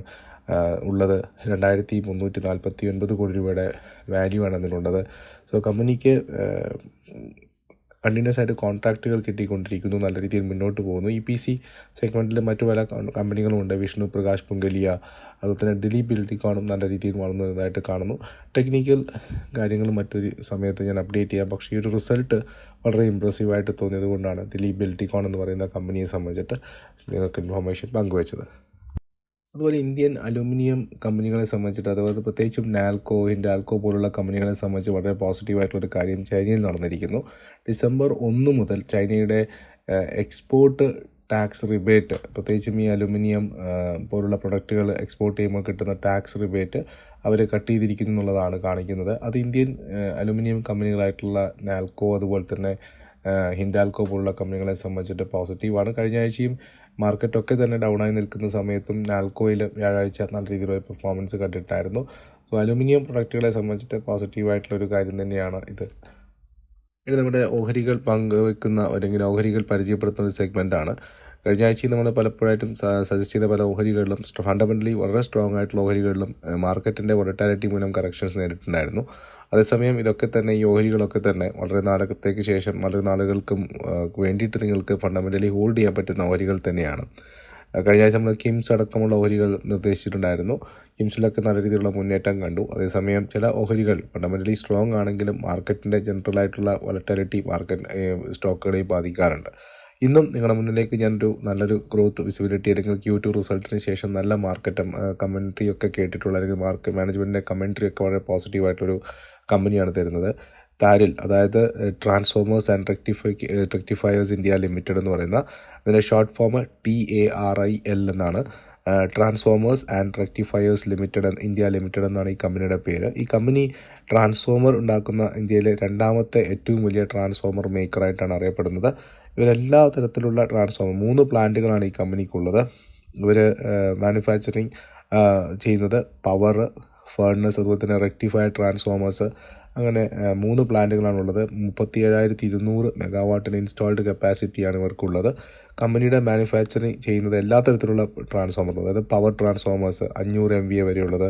ഉള്ളത് രണ്ടായിരത്തി മുന്നൂറ്റി നാൽപ്പത്തി ഒൻപത് കോടി രൂപയുടെ വാല്യൂ ആണ് അതിനുള്ളത് സോ കമ്പനിക്ക് കണ്ടിന്യൂസ് ആയിട്ട് കോൺട്രാക്റ്റുകൾ കിട്ടിക്കൊണ്ടിരിക്കുന്നു. നല്ല രീതിയിൽ മുന്നോട്ട് പോകുന്നു. ഇ പി സി സെഗ്മെന്റിൽ മറ്റു പല കമ്പനികളുമുണ്ട് വിഷ്ണു പ്രകാശ് പുങ്കലിയ അതുപോലെ തന്നെ ദിലീപ് ബിൽഡിക്കോണും നല്ല രീതിയിൽ വളർന്നതായിട്ട് കാണുന്നു. ടെക്നിക്കൽ കാര്യങ്ങൾ മറ്റൊരു സമയത്ത് ഞാൻ അപ്ഡേറ്റ് ചെയ്യാം. പക്ഷേ ഈ ഒരു റിസൾട്ട് വളരെ ഇമ്പ്രസീവായിട്ട് തോന്നിയത് കൊണ്ടാണ് ദിലീപ് ബിൽഡിക്കോൺ എന്ന് പറയുന്ന കമ്പനിയെ സംബന്ധിച്ചിട്ട് നിങ്ങൾക്ക് ഇൻഫർമേഷൻ പങ്കുവച്ചത്. അതുപോലെ ഇന്ത്യൻ അലുമിനിയം കമ്പനികളെ സംബന്ധിച്ചിട്ട് അതുപോലെ പ്രത്യേകിച്ചും നാൽക്കോ ഹിൻഡാൽക്കോ പോലുള്ള കമ്പനികളെ സംബന്ധിച്ച് വളരെ പോസിറ്റീവായിട്ടുള്ളൊരു കാര്യം ചൈനയിൽ നടന്നിരിക്കുന്നു. ഡിസംബർ ഒന്ന് മുതൽ ചൈനയുടെ എക്സ്പോർട്ട് ടാക്സ് റിബേറ്റ് പ്രത്യേകിച്ചും ഈ അലുമിനിയം പോലുള്ള പ്രൊഡക്റ്റുകൾ എക്സ്പോർട്ട് ചെയ്യുമ്പോൾ കിട്ടുന്ന ടാക്സ് റിബേറ്റ് അവർ കട്ട് ചെയ്തിരിക്കുന്നു എന്നുള്ളതാണ് കാണിക്കുന്നത്. അത് ഇന്ത്യൻ അലുമിനിയം കമ്പനികളായിട്ടുള്ള നാൽക്കോ അതുപോലെ തന്നെ ഹിൻഡാൽക്കോ പോലുള്ള കമ്പനികളെ സംബന്ധിച്ചിട്ട് പോസിറ്റീവാണ് കഴിഞ്ഞ ആഴ്ചയും മാർക്കറ്റൊക്കെ തന്നെ ഡൗണായി നിൽക്കുന്ന സമയത്തും നാൽക്കോയിൽ വ്യാഴാഴ്ച നല്ല രീതിയിലുള്ള പെർഫോമൻസ് കണ്ടിട്ടായിരുന്നു. സോ അലുമിനിയം പ്രൊഡക്റ്റുകളെ സംബന്ധിച്ചിട്ട് പോസിറ്റീവായിട്ടുള്ള ഒരു കാര്യം തന്നെയാണ് ഇത്. ഇത് നമ്മുടെ ഓഹരികൾ പങ്കുവെക്കുന്ന അല്ലെങ്കിൽ ഓഹരികൾ പരിചയപ്പെടുത്തുന്ന ഒരു സെഗ്മെന്റാണ് കഴിഞ്ഞ ആഴ്ചയിൽ നമ്മൾ പലപ്പോഴായിട്ടും സജസ്റ്റ് ചെയ്ത പല ഓഹരികളിലും ഫണ്ടമെന്റലി വളരെ സ്ട്രോങ് ആയിട്ടുള്ള ഓഹരികളിലും മാർക്കറ്റിന്റെ വൊളറ്റാലിറ്റി മൂലം കറക്ഷൻസ് നേരിട്ടുണ്ടായിരുന്നു അതേസമയം ഇതൊക്കെ തന്നെ ഈ ഓഹരികളൊക്കെ തന്നെ വളരെ നാളത്തേക്ക് ശേഷം വളരെ നാളുകൾക്കും വേണ്ടിയിട്ട് നിങ്ങൾക്ക് ഫണ്ടമെന്റലി ഹോൾഡ് ചെയ്യാൻ പറ്റുന്ന ഓഹരികൾ തന്നെയാണ്. കഴിഞ്ഞ ആഴ്ച നമ്മൾ കിംസ് അടക്കമുള്ള ഓഹരികൾ നിർദ്ദേശിച്ചിട്ടുണ്ടായിരുന്നു. കിംസിലൊക്കെ നല്ല രീതിയിലുള്ള മുന്നേറ്റം കണ്ടു. അതേസമയം ചില ഓഹരികൾ ഫണ്ടമെന്റലി സ്ട്രോങ് ആണെങ്കിലും മാർക്കറ്റിന്റെ ജനറൽ ആയിട്ടുള്ള വൊളറ്റാലിറ്റി മാർക്കറ്റ് സ്റ്റോക്കുകളെയും ബാധിക്കാറുണ്ട്. ഇന്നും നിങ്ങളുടെ മുന്നിലേക്ക് ഞാനൊരു നല്ലൊരു ഗ്രോത്ത് വിസിബിലിറ്റി അല്ലെങ്കിൽ ക്യൂ ടു റിസൾട്ടിന് ശേഷം നല്ല മാർക്കറ്റും കമൻട്രി ഒക്കെ കേട്ടിട്ടുള്ള അല്ലെങ്കിൽ മാർക്കറ്റ് മാനേജ്മെന്റിന്റെ കമൻട്രി ഒക്കെ വളരെ പോസിറ്റീവായിട്ടൊരു കമ്പനിയാണ് തരുന്നത്. താരിൽ അതായത് transformers and rectify rectifiers India limited എന്ന് പറയുന്ന അതിന്റെ short form T A R I L എന്നാണ്. Transformers and rectifiers limited India limited എന്നാണ് ഈ കമ്പനിയുടെ പേര്. ഈ കമ്പനി ട്രാൻസ്ഫോമർ ഉണ്ടാക്കുന്ന ഇന്ത്യയിലെ രണ്ടാമത്തെ ഏറ്റവും വലിയ ട്രാൻസ്ഫോമർ മേക്കറായിട്ടാണ് അറിയപ്പെടുന്നത്. ഇവരെല്ലാ തരത്തിലുള്ള ട്രാൻസ്ഫോമർ മൂന്ന് പ്ലാന്റുകളാണ് ഈ കമ്പനിക്കുള്ളത് ഇവർ മാനുഫാക്ചറിങ് ചെയ്യുന്നത് പവർ ഫേർണസ് അതുപോലെ തന്നെ റെക്ടിഫയർ ട്രാൻസ്ഫോമേഴ്സ് അങ്ങനെ മൂന്ന് പ്ലാന്റുകളാണുള്ളത് മുപ്പത്തി ഏഴായിരത്തി ഇരുന്നൂറ് മെഗാവാട്ടിന് ഇൻസ്റ്റാൾഡ് കപ്പാസിറ്റിയാണ് ഇവർക്കുള്ളത്. കമ്പനിയുടെ മാനുഫാക്ചറിങ് ചെയ്യുന്നത് എല്ലാ തരത്തിലുള്ള ട്രാൻസ്ഫോമർ അതായത് പവർ ട്രാൻസ്ഫോമേഴ്സ് അഞ്ഞൂറ് എം വി എ വരെയുള്ളത്.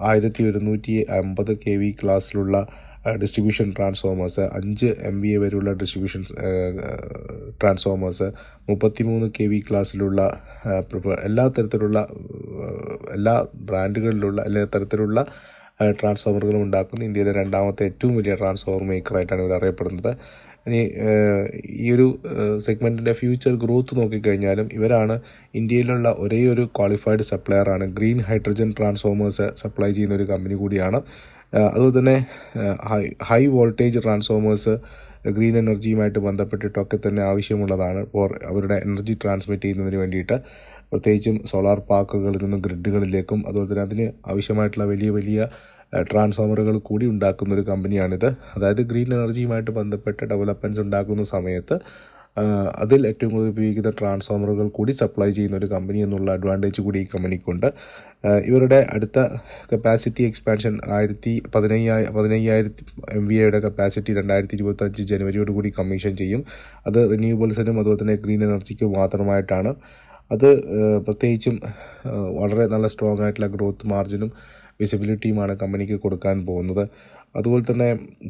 ആയിരത്തി ഒരുന്നൂറ്റി അമ്പത് കെ വി ക്ലാസ്സിലുള്ള ഡിസ്ട്രിബ്യൂഷൻ ട്രാൻസ്ഫോമേഴ്സ് അഞ്ച് എം ബി എ വരെയുള്ള ഡിസ്ട്രിബ്യൂഷൻ ട്രാൻസ്ഫോമേഴ്സ് മുപ്പത്തിമൂന്ന് കെ വി ക്ലാസ്സിലുള്ള എല്ലാ തരത്തിലുള്ള എല്ലാ ബ്രാൻഡുകളിലുള്ള എല്ലാ തരത്തിലുള്ള ട്രാൻസ്ഫോമറുകളും ഉണ്ടാക്കുന്ന. ഇന്ത്യയിലെ രണ്ടാമത്തെ ഏറ്റവും വലിയ ട്രാൻസ്ഫോമർ മേക്കറായിട്ടാണ് ഇവർ അറിയപ്പെടുന്നത്. ഇനി ഈ ഒരു സെഗ്മെന്റിന്റെ ഫ്യൂച്ചർ ഗ്രോത്ത് നോക്കിക്കഴിഞ്ഞാലും ഇവരാണ് ഇന്ത്യയിലുള്ള ഒരേ ഒരു ക്വാളിഫൈഡ് സപ്ലയറാണ് ഗ്രീൻ ഹൈഡ്രജൻ ട്രാൻസ്ഫോമേഴ്സ് സപ്ലൈ ചെയ്യുന്ന ഒരു കമ്പനി കൂടിയാണ്. അതുപോലെ തന്നെ high high voltage transformers green എനർജിയുമായിട്ട് ബന്ധപ്പെട്ടിട്ടൊക്കെ തന്നെ ആവശ്യമുള്ളതാണ്. ഫോർ അവരുടെ എനർജി ട്രാൻസ്മിറ്റ് ചെയ്യുന്നതിന് വേണ്ടിയിട്ട് പ്രത്യേകിച്ചും സോളാർ പാർക്കുകളിൽ നിന്നും ഗ്രിഡുകളിലേക്കും അതുപോലെ തന്നെ അതിന് ആവശ്യമായിട്ടുള്ള വലിയ വലിയ ട്രാൻസ്ഫോമറുകൾ കൂടി ഉണ്ടാക്കുന്ന ഒരു കമ്പനിയാണിത് അതായത് ഗ്രീൻ എനർജിയുമായിട്ട് ബന്ധപ്പെട്ട ഡെവലപ്മെന്റ്സ് ഉണ്ടാക്കുന്ന സമയത്ത് അതിൽ ഏറ്റവും കൂടുതൽ ഉപയോഗിക്കുന്ന ട്രാൻസ്ഫോമറുകൾ കൂടി സപ്ലൈ ചെയ്യുന്ന ഒരു കമ്പനി എന്നുള്ള അഡ്വാന്റേജ് കൂടി ഈ കമ്പനിക്കുണ്ട്. ഇവരുടെ അടുത്ത കപ്പാസിറ്റി എക്സ്പാൻഷൻ ആയിരത്തി പതിനയ്യായി പതിനയ്യായിരത്തി എം വി എയുടെ കപ്പാസിറ്റി രണ്ടായിരത്തി ഇരുപത്തഞ്ച് ജനുവരിയോട് കൂടി കമ്മീഷൻ ചെയ്യും. അത് റിന്യൂവബിൾസിനും അതുപോലെ തന്നെ ഗ്രീൻ എനർജിക്കും മാത്രമായിട്ടാണ്. അത് പ്രത്യേകിച്ചും വളരെ നല്ല സ്ട്രോങ് ആയിട്ടുള്ള ഗ്രോത്ത് മാർജിനും വിസിബിലിറ്റിയുമാണ് കമ്പനിക്ക് കൊടുക്കാൻ പോകുന്നത്. അതുപോലെ തന്നെ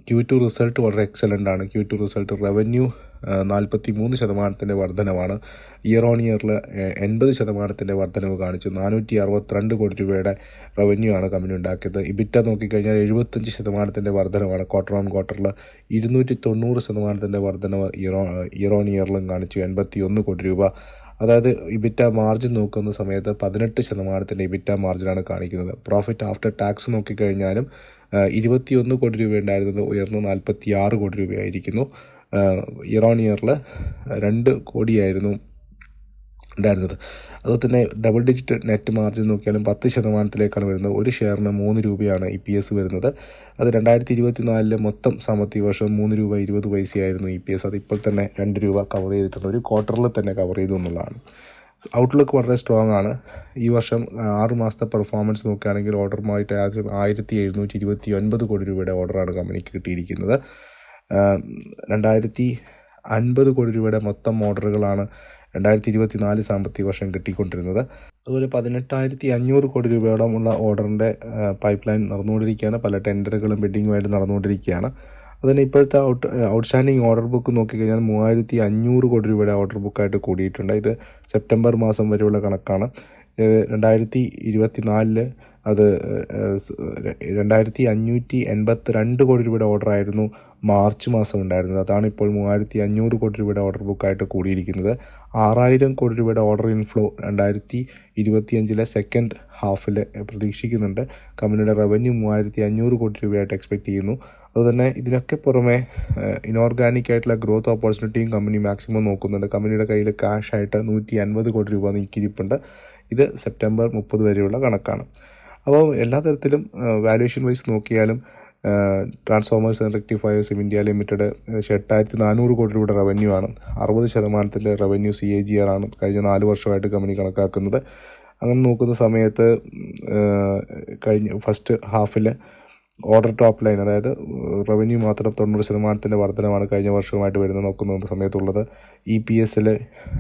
ക്യൂ ടു റിസൾട്ട് വളരെ എക്സലന്റ് ആണ്. ക്യൂ ടു റിസൾട്ട് റവന്യൂ നാൽപ്പത്തി മൂന്ന് ശതമാനത്തിന്റെ വർധനമാണ് ഇയർ ഓൺ ഇയറിൽ എൺപത് ശതമാനത്തിന്റെ വർധനവ് കാണിച്ചു. നാനൂറ്റി അറുപത്തിരണ്ട് കോടി രൂപയുടെ റവന്യൂ ആണ് കമ്പനി ഉണ്ടാക്കിയത്. ഇബിറ്റ നോക്കിക്കഴിഞ്ഞാൽ എഴുപത്തഞ്ച് ശതമാനത്തിന്റെ വർധനമാണ് ക്വാർട്ടർ ഓൺ ക്വാർട്ടറിൽ ഇരുന്നൂറ്റി തൊണ്ണൂറ് ശതമാനത്തിന്റെ വർധനവ് ഇയർ ഇയർ ഓൺ ഇയറിലും കാണിച്ചു. എൺപത്തി ഒന്ന് കോടി രൂപ. അതായത് ഇബിറ്റ മാർജിൻ നോക്കുന്ന സമയത്ത് പതിനെട്ട് ശതമാനത്തിന്റെ ഇബിറ്റ മാർജിനാണ് കാണിക്കുന്നത്. പ്രോഫിറ്റ് ആഫ്റ്റർ ടാക്സ് നോക്കിക്കഴിഞ്ഞാലും ഇരുപത്തിയൊന്ന് കോടി രൂപ ഉണ്ടായിരുന്നത് ഉയർന്ന് നാൽപ്പത്തി ആറ് കോടി രൂപയായിരിക്കുന്നു. ഇയർ ഓൺ ഇയറിൽ രണ്ട് കോടിയായിരുന്നു ഉണ്ടായിരുന്നത്. അതുപോലെ തന്നെ ഡബിൾ ഡിജിറ്റ് നെറ്റ് മാർജിൻ നോക്കിയാലും പത്ത് ശതമാനത്തിലേക്കാണ് വരുന്നത്. ഒരു ഷെയറിന് മൂന്ന് രൂപയാണ് ഇ പി എസ് വരുന്നത്. അത് രണ്ടായിരത്തി ഇരുപത്തി നാലിലെ മൊത്തം സാമ്പത്തിക വർഷം മൂന്ന് രൂപ ഇരുപത് പൈസയായിരുന്നു ഇ പി എസ്. അത് ഇപ്പോൾ തന്നെ രണ്ട് രൂപ കവർ ചെയ്തിട്ടുണ്ട്. ഒരു ക്വാർട്ടറിൽ തന്നെ കവർ ചെയ്തു എന്നുള്ളതാണ്. ഔട്ട്ലുക്ക് വളരെ സ്ട്രോങ് ആണ്. ഈ വർഷം ആറ് മാസത്തെ പെർഫോമൻസ് നോക്കുകയാണെങ്കിൽ ഓർഡറുമായിട്ട് ആദ്യം ആയിരത്തി എഴുന്നൂറ്റി ഇരുപത്തി ഒൻപത് കോടി രൂപയുടെ ഓർഡറാണ് കമ്പനിക്ക് കിട്ടിയിരിക്കുന്നത്. രണ്ടായിരത്തി അൻപത് കോടി രൂപയുടെ മൊത്തം ഓർഡറുകളാണ് രണ്ടായിരത്തി ഇരുപത്തി നാല് സാമ്പത്തിക വർഷം കിട്ടിക്കൊണ്ടിരുന്നത്. അതുപോലെ പതിനെട്ടായിരത്തി അഞ്ഞൂറ് കോടി രൂപയോളമുള്ള ഓർഡറിന്റെ പൈപ്പ് ലൈൻ നടന്നുകൊണ്ടിരിക്കുകയാണ്. പല ടെൻഡറുകളും ബിഡിങ്ങുമായിട്ട് നടന്നുകൊണ്ടിരിക്കുകയാണ്. അതുതന്നെ ഇപ്പോഴത്തെ ഔട്ട് ഔട്ട്സ്റ്റാൻഡിങ് ഓർഡർ ബുക്ക് നോക്കിക്കഴിഞ്ഞാൽ മൂവായിരത്തി അഞ്ഞൂറ് കോടി രൂപയുടെ ഓർഡർ ബുക്കായിട്ട് കൂടിയിട്ടുണ്ട്. ഇത് സെപ്റ്റംബർ മാസം വരെയുള്ള കണക്കാണ്. രണ്ടായിരത്തി ഇരുപത്തി നാലിൽ അത് രണ്ടായിരത്തി അഞ്ഞൂറ്റി എൺപത്തി രണ്ട് കോടി രൂപയുടെ ഓർഡർ ആയിരുന്നു മാർച്ച് മാസം ഉണ്ടായിരുന്നത്. അതാണ് ഇപ്പോൾ മൂവായിരത്തി അഞ്ഞൂറ് കോടി രൂപയുടെ ഓർഡർ ബുക്കായിട്ട് കൂടിയിരിക്കുന്നത്. ആറായിരം കോടി രൂപയുടെ ഓർഡർ ഇൻഫ്ലോ രണ്ടായിരത്തി ഇരുപത്തിയഞ്ചിലെ സെക്കൻഡ് ഹാഫിൽ പ്രതീക്ഷിക്കുന്നുണ്ട്. കമ്പനിയുടെ റവന്യൂ മൂവായിരത്തി അഞ്ഞൂറ് കോടി രൂപയായിട്ട് എക്സ്പെക്റ്റ് ചെയ്യുന്നു. അതുതന്നെ ഇതിനൊക്കെ പുറമെ ഇനോർഗാനിക് ആയിട്ടുള്ള ഗ്രോത്ത് ഓപ്പർച്യൂണിറ്റിയും കമ്പനി മാക്സിമം നോക്കുന്നുണ്ട്. കമ്പനിയുടെ കയ്യിൽ ക്യാഷ് ആയിട്ട് നൂറ്റി അൻപത് കോടി രൂപ നീക്കിയിരിപ്പുണ്ട് ഇത് സെപ്റ്റംബർ മുപ്പത് വരെയുള്ള കണക്കാണ്. അപ്പോൾ എല്ലാ തരത്തിലും വാല്യുവേഷൻ വൈസ് നോക്കിയാലും transformers and rectifiers India limited എട്ടായിരത്തി നാനൂറ് കോടി രൂപയുടെ റവന്യൂ ആണ്. അറുപത് ശതമാനത്തിന്റെ revenue C A G R ആണ് കഴിഞ്ഞ നാല് വർഷമായിട്ട് കമ്പനി കണക്കാക്കുന്നത്. അങ്ങനെ നോക്കുന്ന സമയത്ത് കഴിഞ്ഞ ഫസ്റ്റ് ഹാഫിൽ ഓർഡർ ടോപ്പ് ലൈൻ അതായത് റവന്യൂ മാത്രം തൊണ്ണൂറ് ശതമാനത്തിന്റെ വർധനമാണ് കഴിഞ്ഞ വർഷവുമായിട്ട് വരുന്നത് നോക്കുന്ന സമയത്തുള്ളത്. ഇ പി എസിൽ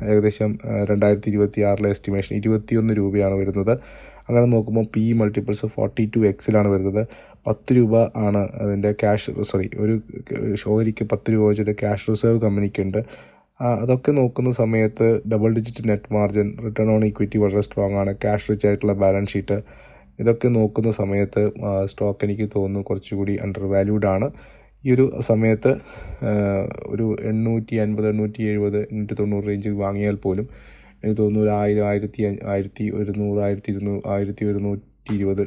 ഏകദേശം രണ്ടായിരത്തി ഇരുപത്തി ആറിലെ എസ്റ്റിമേഷൻ ഇരുപത്തിയൊന്ന് രൂപയാണ് വരുന്നത്. അങ്ങനെ നോക്കുമ്പോൾ പി മൾട്ടിപ്പിൾസ് ഫോർട്ടി ടു എക്സിലാണ് വരുന്നത്. പത്ത് രൂപ ആണ് അതിന്റെ ക്യാഷ് സോറി ഒരു ഷോരിക്ക് പത്ത് രൂപ വെച്ചിട്ട് ക്യാഷ് റിസർവ് കമ്പനിക്കുണ്ട് അതൊക്കെ നോക്കുന്ന സമയത്ത് double digit net margin return on equity വളരെ സ്ട്രോങ് ആണ്. ക്യാഷ് റിച്ച് ആയിട്ടുള്ള ബാലൻസ് ഷീറ്റ് ഇതൊക്കെ നോക്കുന്ന സമയത്ത് സ്റ്റോക്ക് എനിക്ക് തോന്നുന്നു കുറച്ചുകൂടി അണ്ടർ വാല്യൂഡ് ആണ്. ഈ ഒരു സമയത്ത് ഒരു എണ്ണൂറ്റി അൻപത് എണ്ണൂറ്റി എഴുപത് എണ്ണൂറ്റി തൊണ്ണൂറ് റേഞ്ചിൽ വാങ്ങിയാൽ പോലും എനിക്ക് തോന്നുന്നു ഒരു ആയിരം ആയിരത്തി ആയിരത്തി ഒരുന്നൂറ് ആയിരത്തി ഇരുന്നൂറ് ആയിരത്തി ഒരുന്നൂറ്റി ഇരുപത്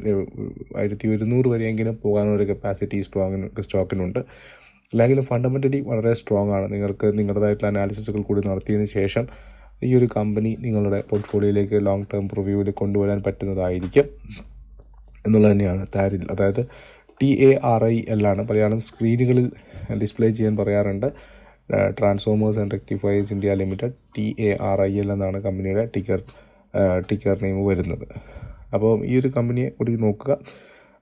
ആയിരത്തി ഒരുന്നൂറ് വരെയെങ്കിലും പോകാനുള്ള കപ്പാസിറ്റി സ്ട്രോങ്ങിന് സ്റ്റോക്കിനുണ്ട് അല്ലെങ്കിലും ഫണ്ടമെന്റലി വളരെ സ്ട്രോങ് ആണ്. നിങ്ങൾക്ക് നിങ്ങളുടേതായിട്ടുള്ള അനാലിസിസുകൾ കൂടി നടത്തിയതിന് ശേഷം ഈ ഒരു കമ്പനി നിങ്ങളുടെ പോർട്ട്ഫോളിയോയിലേക്ക് ലോങ് ടേം റിവ്യൂവിൽ കൊണ്ടുവരാൻ പറ്റുന്നതായിരിക്കും. എന്നുള്ളത് തന്നെയാണ്. താരിൽ അതായത് ടി എ ആർ ഐ എല്ലാണ് മലയാളം സ്ക്രീനുകളിൽ ഡിസ്പ്ലേ ചെയ്യാൻ പറയാറുണ്ട്. Transformers and rectifiers India limited T A R I L എന്നാണ് കമ്പനിയുടെ ടിക്കർ ടിക്കർ നെയിം വരുന്നത്. അപ്പോൾ ഈ ഒരു കമ്പനിയെ കൂടി നോക്കുക.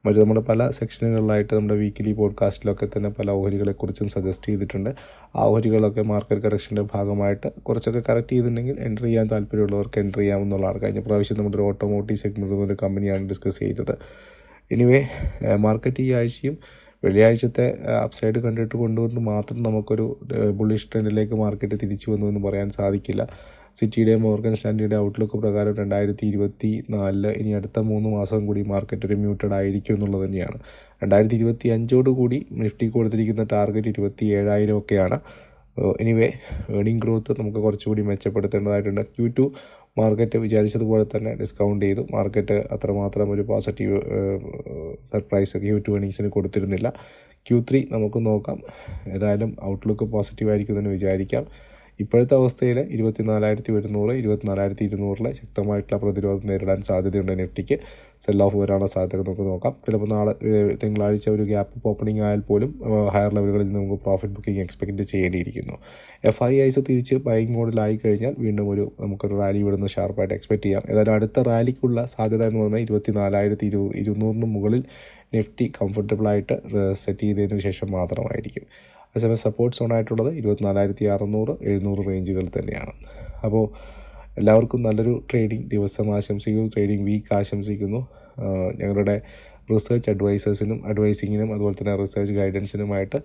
മറ്റു നമ്മുടെ പല സെക്ഷനുകളിലായിട്ട് നമ്മുടെ വീക്കിലി പോഡ്കാസ്റ്റിലൊക്കെ തന്നെ പല ഓഹരികളെക്കുറിച്ചും സജസ്റ്റ് ചെയ്തിട്ടുണ്ട്. ആ ഓഹരികളൊക്കെ മാർക്കറ്റ് കറക്ഷന്റെ ഭാഗമായിട്ട് കുറച്ചൊക്കെ കറക്റ്റ് ചെയ്തിട്ടുണ്ടെങ്കിൽ എന്റർ ചെയ്യാൻ താല്പര്യമുള്ളവർക്ക് എന്റർ ചെയ്യാമെന്നുള്ളതാണ് കഴിഞ്ഞ പ്രാവശ്യം നമ്മുടെ ഒരു ഓട്ടോമോട്ടീവ് സെഗ്മെന്റിൽ ഒരു കമ്പനിയാണ് ഡിസ്കസ് ചെയ്തത്. എനിവേ മാർക്കറ്റ് ഈ ആഴ്ചയും വെള്ളിയാഴ്ചത്തെ അപ്സൈഡ് കണ്ടിട്ട് കൊണ്ടുകൊണ്ട് മാത്രം നമുക്കൊരു ബുള്ളിഷ് ട്രെൻഡിലേക്ക് മാർക്കറ്റ് തിരിച്ചു വന്നു എന്ന് പറയാൻ സാധിക്കില്ല. സിറ്റിയുടെ മോർഗൻ സ്റ്റാൻഡിയുടെ ഔട്ട്ലുക്ക് പ്രകാരം രണ്ടായിരത്തി ഇരുപത്തി നാലിൽ ഇനി അടുത്ത മൂന്ന് മാസം കൂടി മാർക്കറ്റ് ഒരു മ്യൂട്ടഡ് ആയിരിക്കും എന്നുള്ളത് തന്നെയാണ്. രണ്ടായിരത്തി ഇരുപത്തി അഞ്ചോട് കൂടി നിഫ്റ്റി കൊടുത്തിരിക്കുന്ന ടാർഗറ്റ് ഇരുപത്തി ഏഴായിരം ഒക്കെയാണ് എനിവേ ഏണിംഗ് ഗ്രോത്ത് നമുക്ക് കുറച്ചുകൂടി മെച്ചപ്പെടുത്തേണ്ടതായിട്ടുണ്ട്. ക്യൂ ടു മാർക്കറ്റ് വിചാരിച്ചതുപോലെ തന്നെ ഡിസ്കൗണ്ട് ചെയ്തു. മാർക്കറ്റ് അത്രമാത്രം ഒരു പോസിറ്റീവ് സർപ്രൈസ് ക്യൂ ടു ഏണിങ്സിന് കൊടുത്തിരുന്നില്ല. ക്യൂ ത്രീ നമുക്ക് നോക്കാം. ഏതായാലും ഔട്ട്ലുക്ക് പോസിറ്റീവ് എന്ന് വിചാരിക്കാം. ഇപ്പോഴത്തെ അവസ്ഥയിൽ ഇരുപത്തിനാലായിരത്തി ഒരുന്നൂറ് ഇരുപത്തിനാലായിരത്തി ഇരുന്നൂറിലെ ശക്തമായിട്ടുള്ള പ്രതിരോധം നേരിടാൻ സാധ്യതയുണ്ട് നിഫ്റ്റിക്ക്. സെൽ ഓഫ് വരാനുള്ള സാധ്യത നമുക്ക് നോക്കാം. ചിലപ്പോൾ നാളെ തിങ്കളാഴ്ച ഒരു ഗ്യാപ്പ് ഓപ്പണിംഗ് ആയാൽ പോലും ഹയർ ലെവലുകളിൽ നമുക്ക് പ്രോഫിറ്റ് ബുക്കിംഗ് എക്സ്പെക്റ്റ് ചെയ്യേണ്ടിയിരിക്കുന്നു. എഫ് ഐ ഐസ് തിരിച്ച് ബൈങ് മോഡിലായി കഴിഞ്ഞാൽ വീണ്ടും ഒരു നമുക്കൊരു റാലി ഇവിടുന്ന് ഷാർപ്പായിട്ട് എക്സ്പെക്ട് ചെയ്യാം. ഏതായാലും അടുത്ത റാലിക്കുള്ള സാധ്യത എന്ന് പറഞ്ഞാൽ ഇരുപത്തി നാലായിരത്തി ഇരു ഇരുന്നൂറിന് മുകളിൽ നിഫ്റ്റി കംഫർട്ടബിളായിട്ട് സെറ്റ് ചെയ്തതിന് ശേഷം മാത്രമായിരിക്കും. അതേസമയം സപ്പോർട്ട് സോണായിട്ടുള്ളത് ഇരുപത്തിനാലായിരത്തി അറുന്നൂറ് എഴുന്നൂറ് റേഞ്ചുകൾ തന്നെയാണ്. അപ്പോൾ എല്ലാവർക്കും നല്ലൊരു ട്രേഡിംഗ് ദിവസം ആശംസിക്കുന്നു ട്രേഡിംഗ് വീക്ക് ആശംസിക്കുന്നു. ഞങ്ങളുടെ റിസർച്ച് അഡ്വൈസേഴ്സിനും അഡ്വൈസിങ്ങിനും അതുപോലെ തന്നെ റിസർച്ച് ഗൈഡൻസിനുമായിട്ട്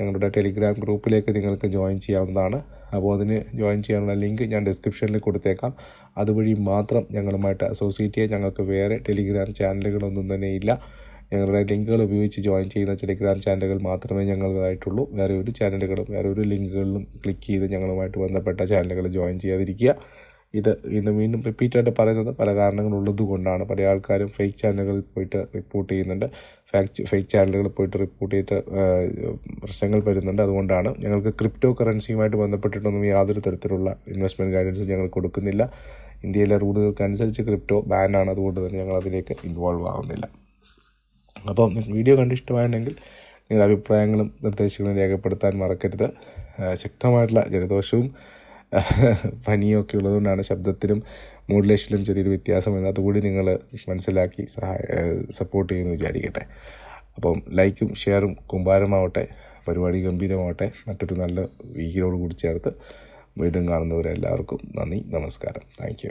ഞങ്ങളുടെ ടെലിഗ്രാം ഗ്രൂപ്പിലേക്ക് നിങ്ങൾക്ക് ജോയിൻ ചെയ്യാവുന്നതാണ്. അപ്പോൾ അതിന് ജോയിൻ ചെയ്യാനുള്ള ലിങ്ക് ഞാൻ ഡിസ്ക്രിപ്ഷനിൽ കൊടുത്തേക്കാം. അതുവഴി മാത്രം ഞങ്ങളുമായിട്ട് അസോസിയേറ്റ് ചെയ്യാൻ ഞങ്ങൾക്ക് വേറെ ടെലിഗ്രാം ചാനലുകളൊന്നും തന്നെ ഇല്ല. ഞങ്ങളുടെ ലിങ്കുകൾ ഉപയോഗിച്ച് ജോയിൻ ചെയ്യുന്ന ടെലിഗ്രാം ചാനലുകൾ മാത്രമേ ഞങ്ങളായിട്ടുള്ളൂ. വേറെ ഒരു ചാനലുകളും വേറെ ഒരു ലിങ്കുകളിലും ക്ലിക്ക് ചെയ്ത് ഞങ്ങളുമായിട്ട് ബന്ധപ്പെട്ട ചാനലുകൾ ജോയിൻ ചെയ്യാതിരിക്കുക. ഇത് വീണ്ടും വീണ്ടും റിപ്പീറ്റായിട്ട് പറയുന്നത് പല കാരണങ്ങളുള്ളത് കൊണ്ടാണ്. പല ആൾക്കാരും ഫേക്ക് ചാനലുകളിൽ പോയിട്ട് റിപ്പോർട്ട് ചെയ്യുന്നുണ്ട്. ഫാക്ട് ഫേക്ക് ചാനലുകളിൽ പോയിട്ട് റിപ്പോർട്ട് ചെയ്തിട്ട് പ്രശ്നങ്ങൾ വരുന്നുണ്ട്. അതുകൊണ്ടാണ് ഞങ്ങൾക്ക് ക്രിപ്റ്റോ കറൻസിയുമായിട്ട് ബന്ധപ്പെട്ടിട്ടൊന്നും യാതൊരു തരത്തിലുള്ള ഇൻവെസ്റ്റ്മെന്റ് ഗൈഡൻസ് ഞങ്ങൾ കൊടുക്കുന്നില്ല. ഇന്ത്യയിലെ റൂളുകൾക്കനുസരിച്ച് ക്രിപ്റ്റോ ബാനാണ് അതുകൊണ്ട് തന്നെ ഞങ്ങൾ അതിലേക്ക് ഇൻവോൾവ് ആവുന്നില്ല. നിങ്ങൾ വീഡിയോ കണ്ട് ഇഷ്ടമായിട്ടുണ്ടെങ്കിൽ നിങ്ങളുടെ അഭിപ്രായങ്ങളും നിർദ്ദേശങ്ങളും രേഖപ്പെടുത്താൻ മറക്കരുത്. ശക്തമായിട്ടുള്ള ജലദോഷവും പനിയും ഒക്കെ ഉള്ളതുകൊണ്ടാണ് ശബ്ദത്തിലും മോഡുലേഷനിലും ചെറിയൊരു വ്യത്യാസം വരുന്നത് അതുകൂടി നിങ്ങൾ മനസ്സിലാക്കി സഹായ സപ്പോർട്ട് ചെയ്യുമെന്ന് വിചാരിക്കട്ടെ. അപ്പം ലൈക്കും ഷെയറും കുമ്പാരമാവട്ടെ പരിപാടി ഗംഭീരമാവട്ടെ. മറ്റൊരു നല്ല വീക്കിലോട് കൂടി ചേർത്ത് വീണ്ടും കാണുന്നവരെല്ലാവർക്കും നന്ദി നമസ്കാരം. താങ്ക്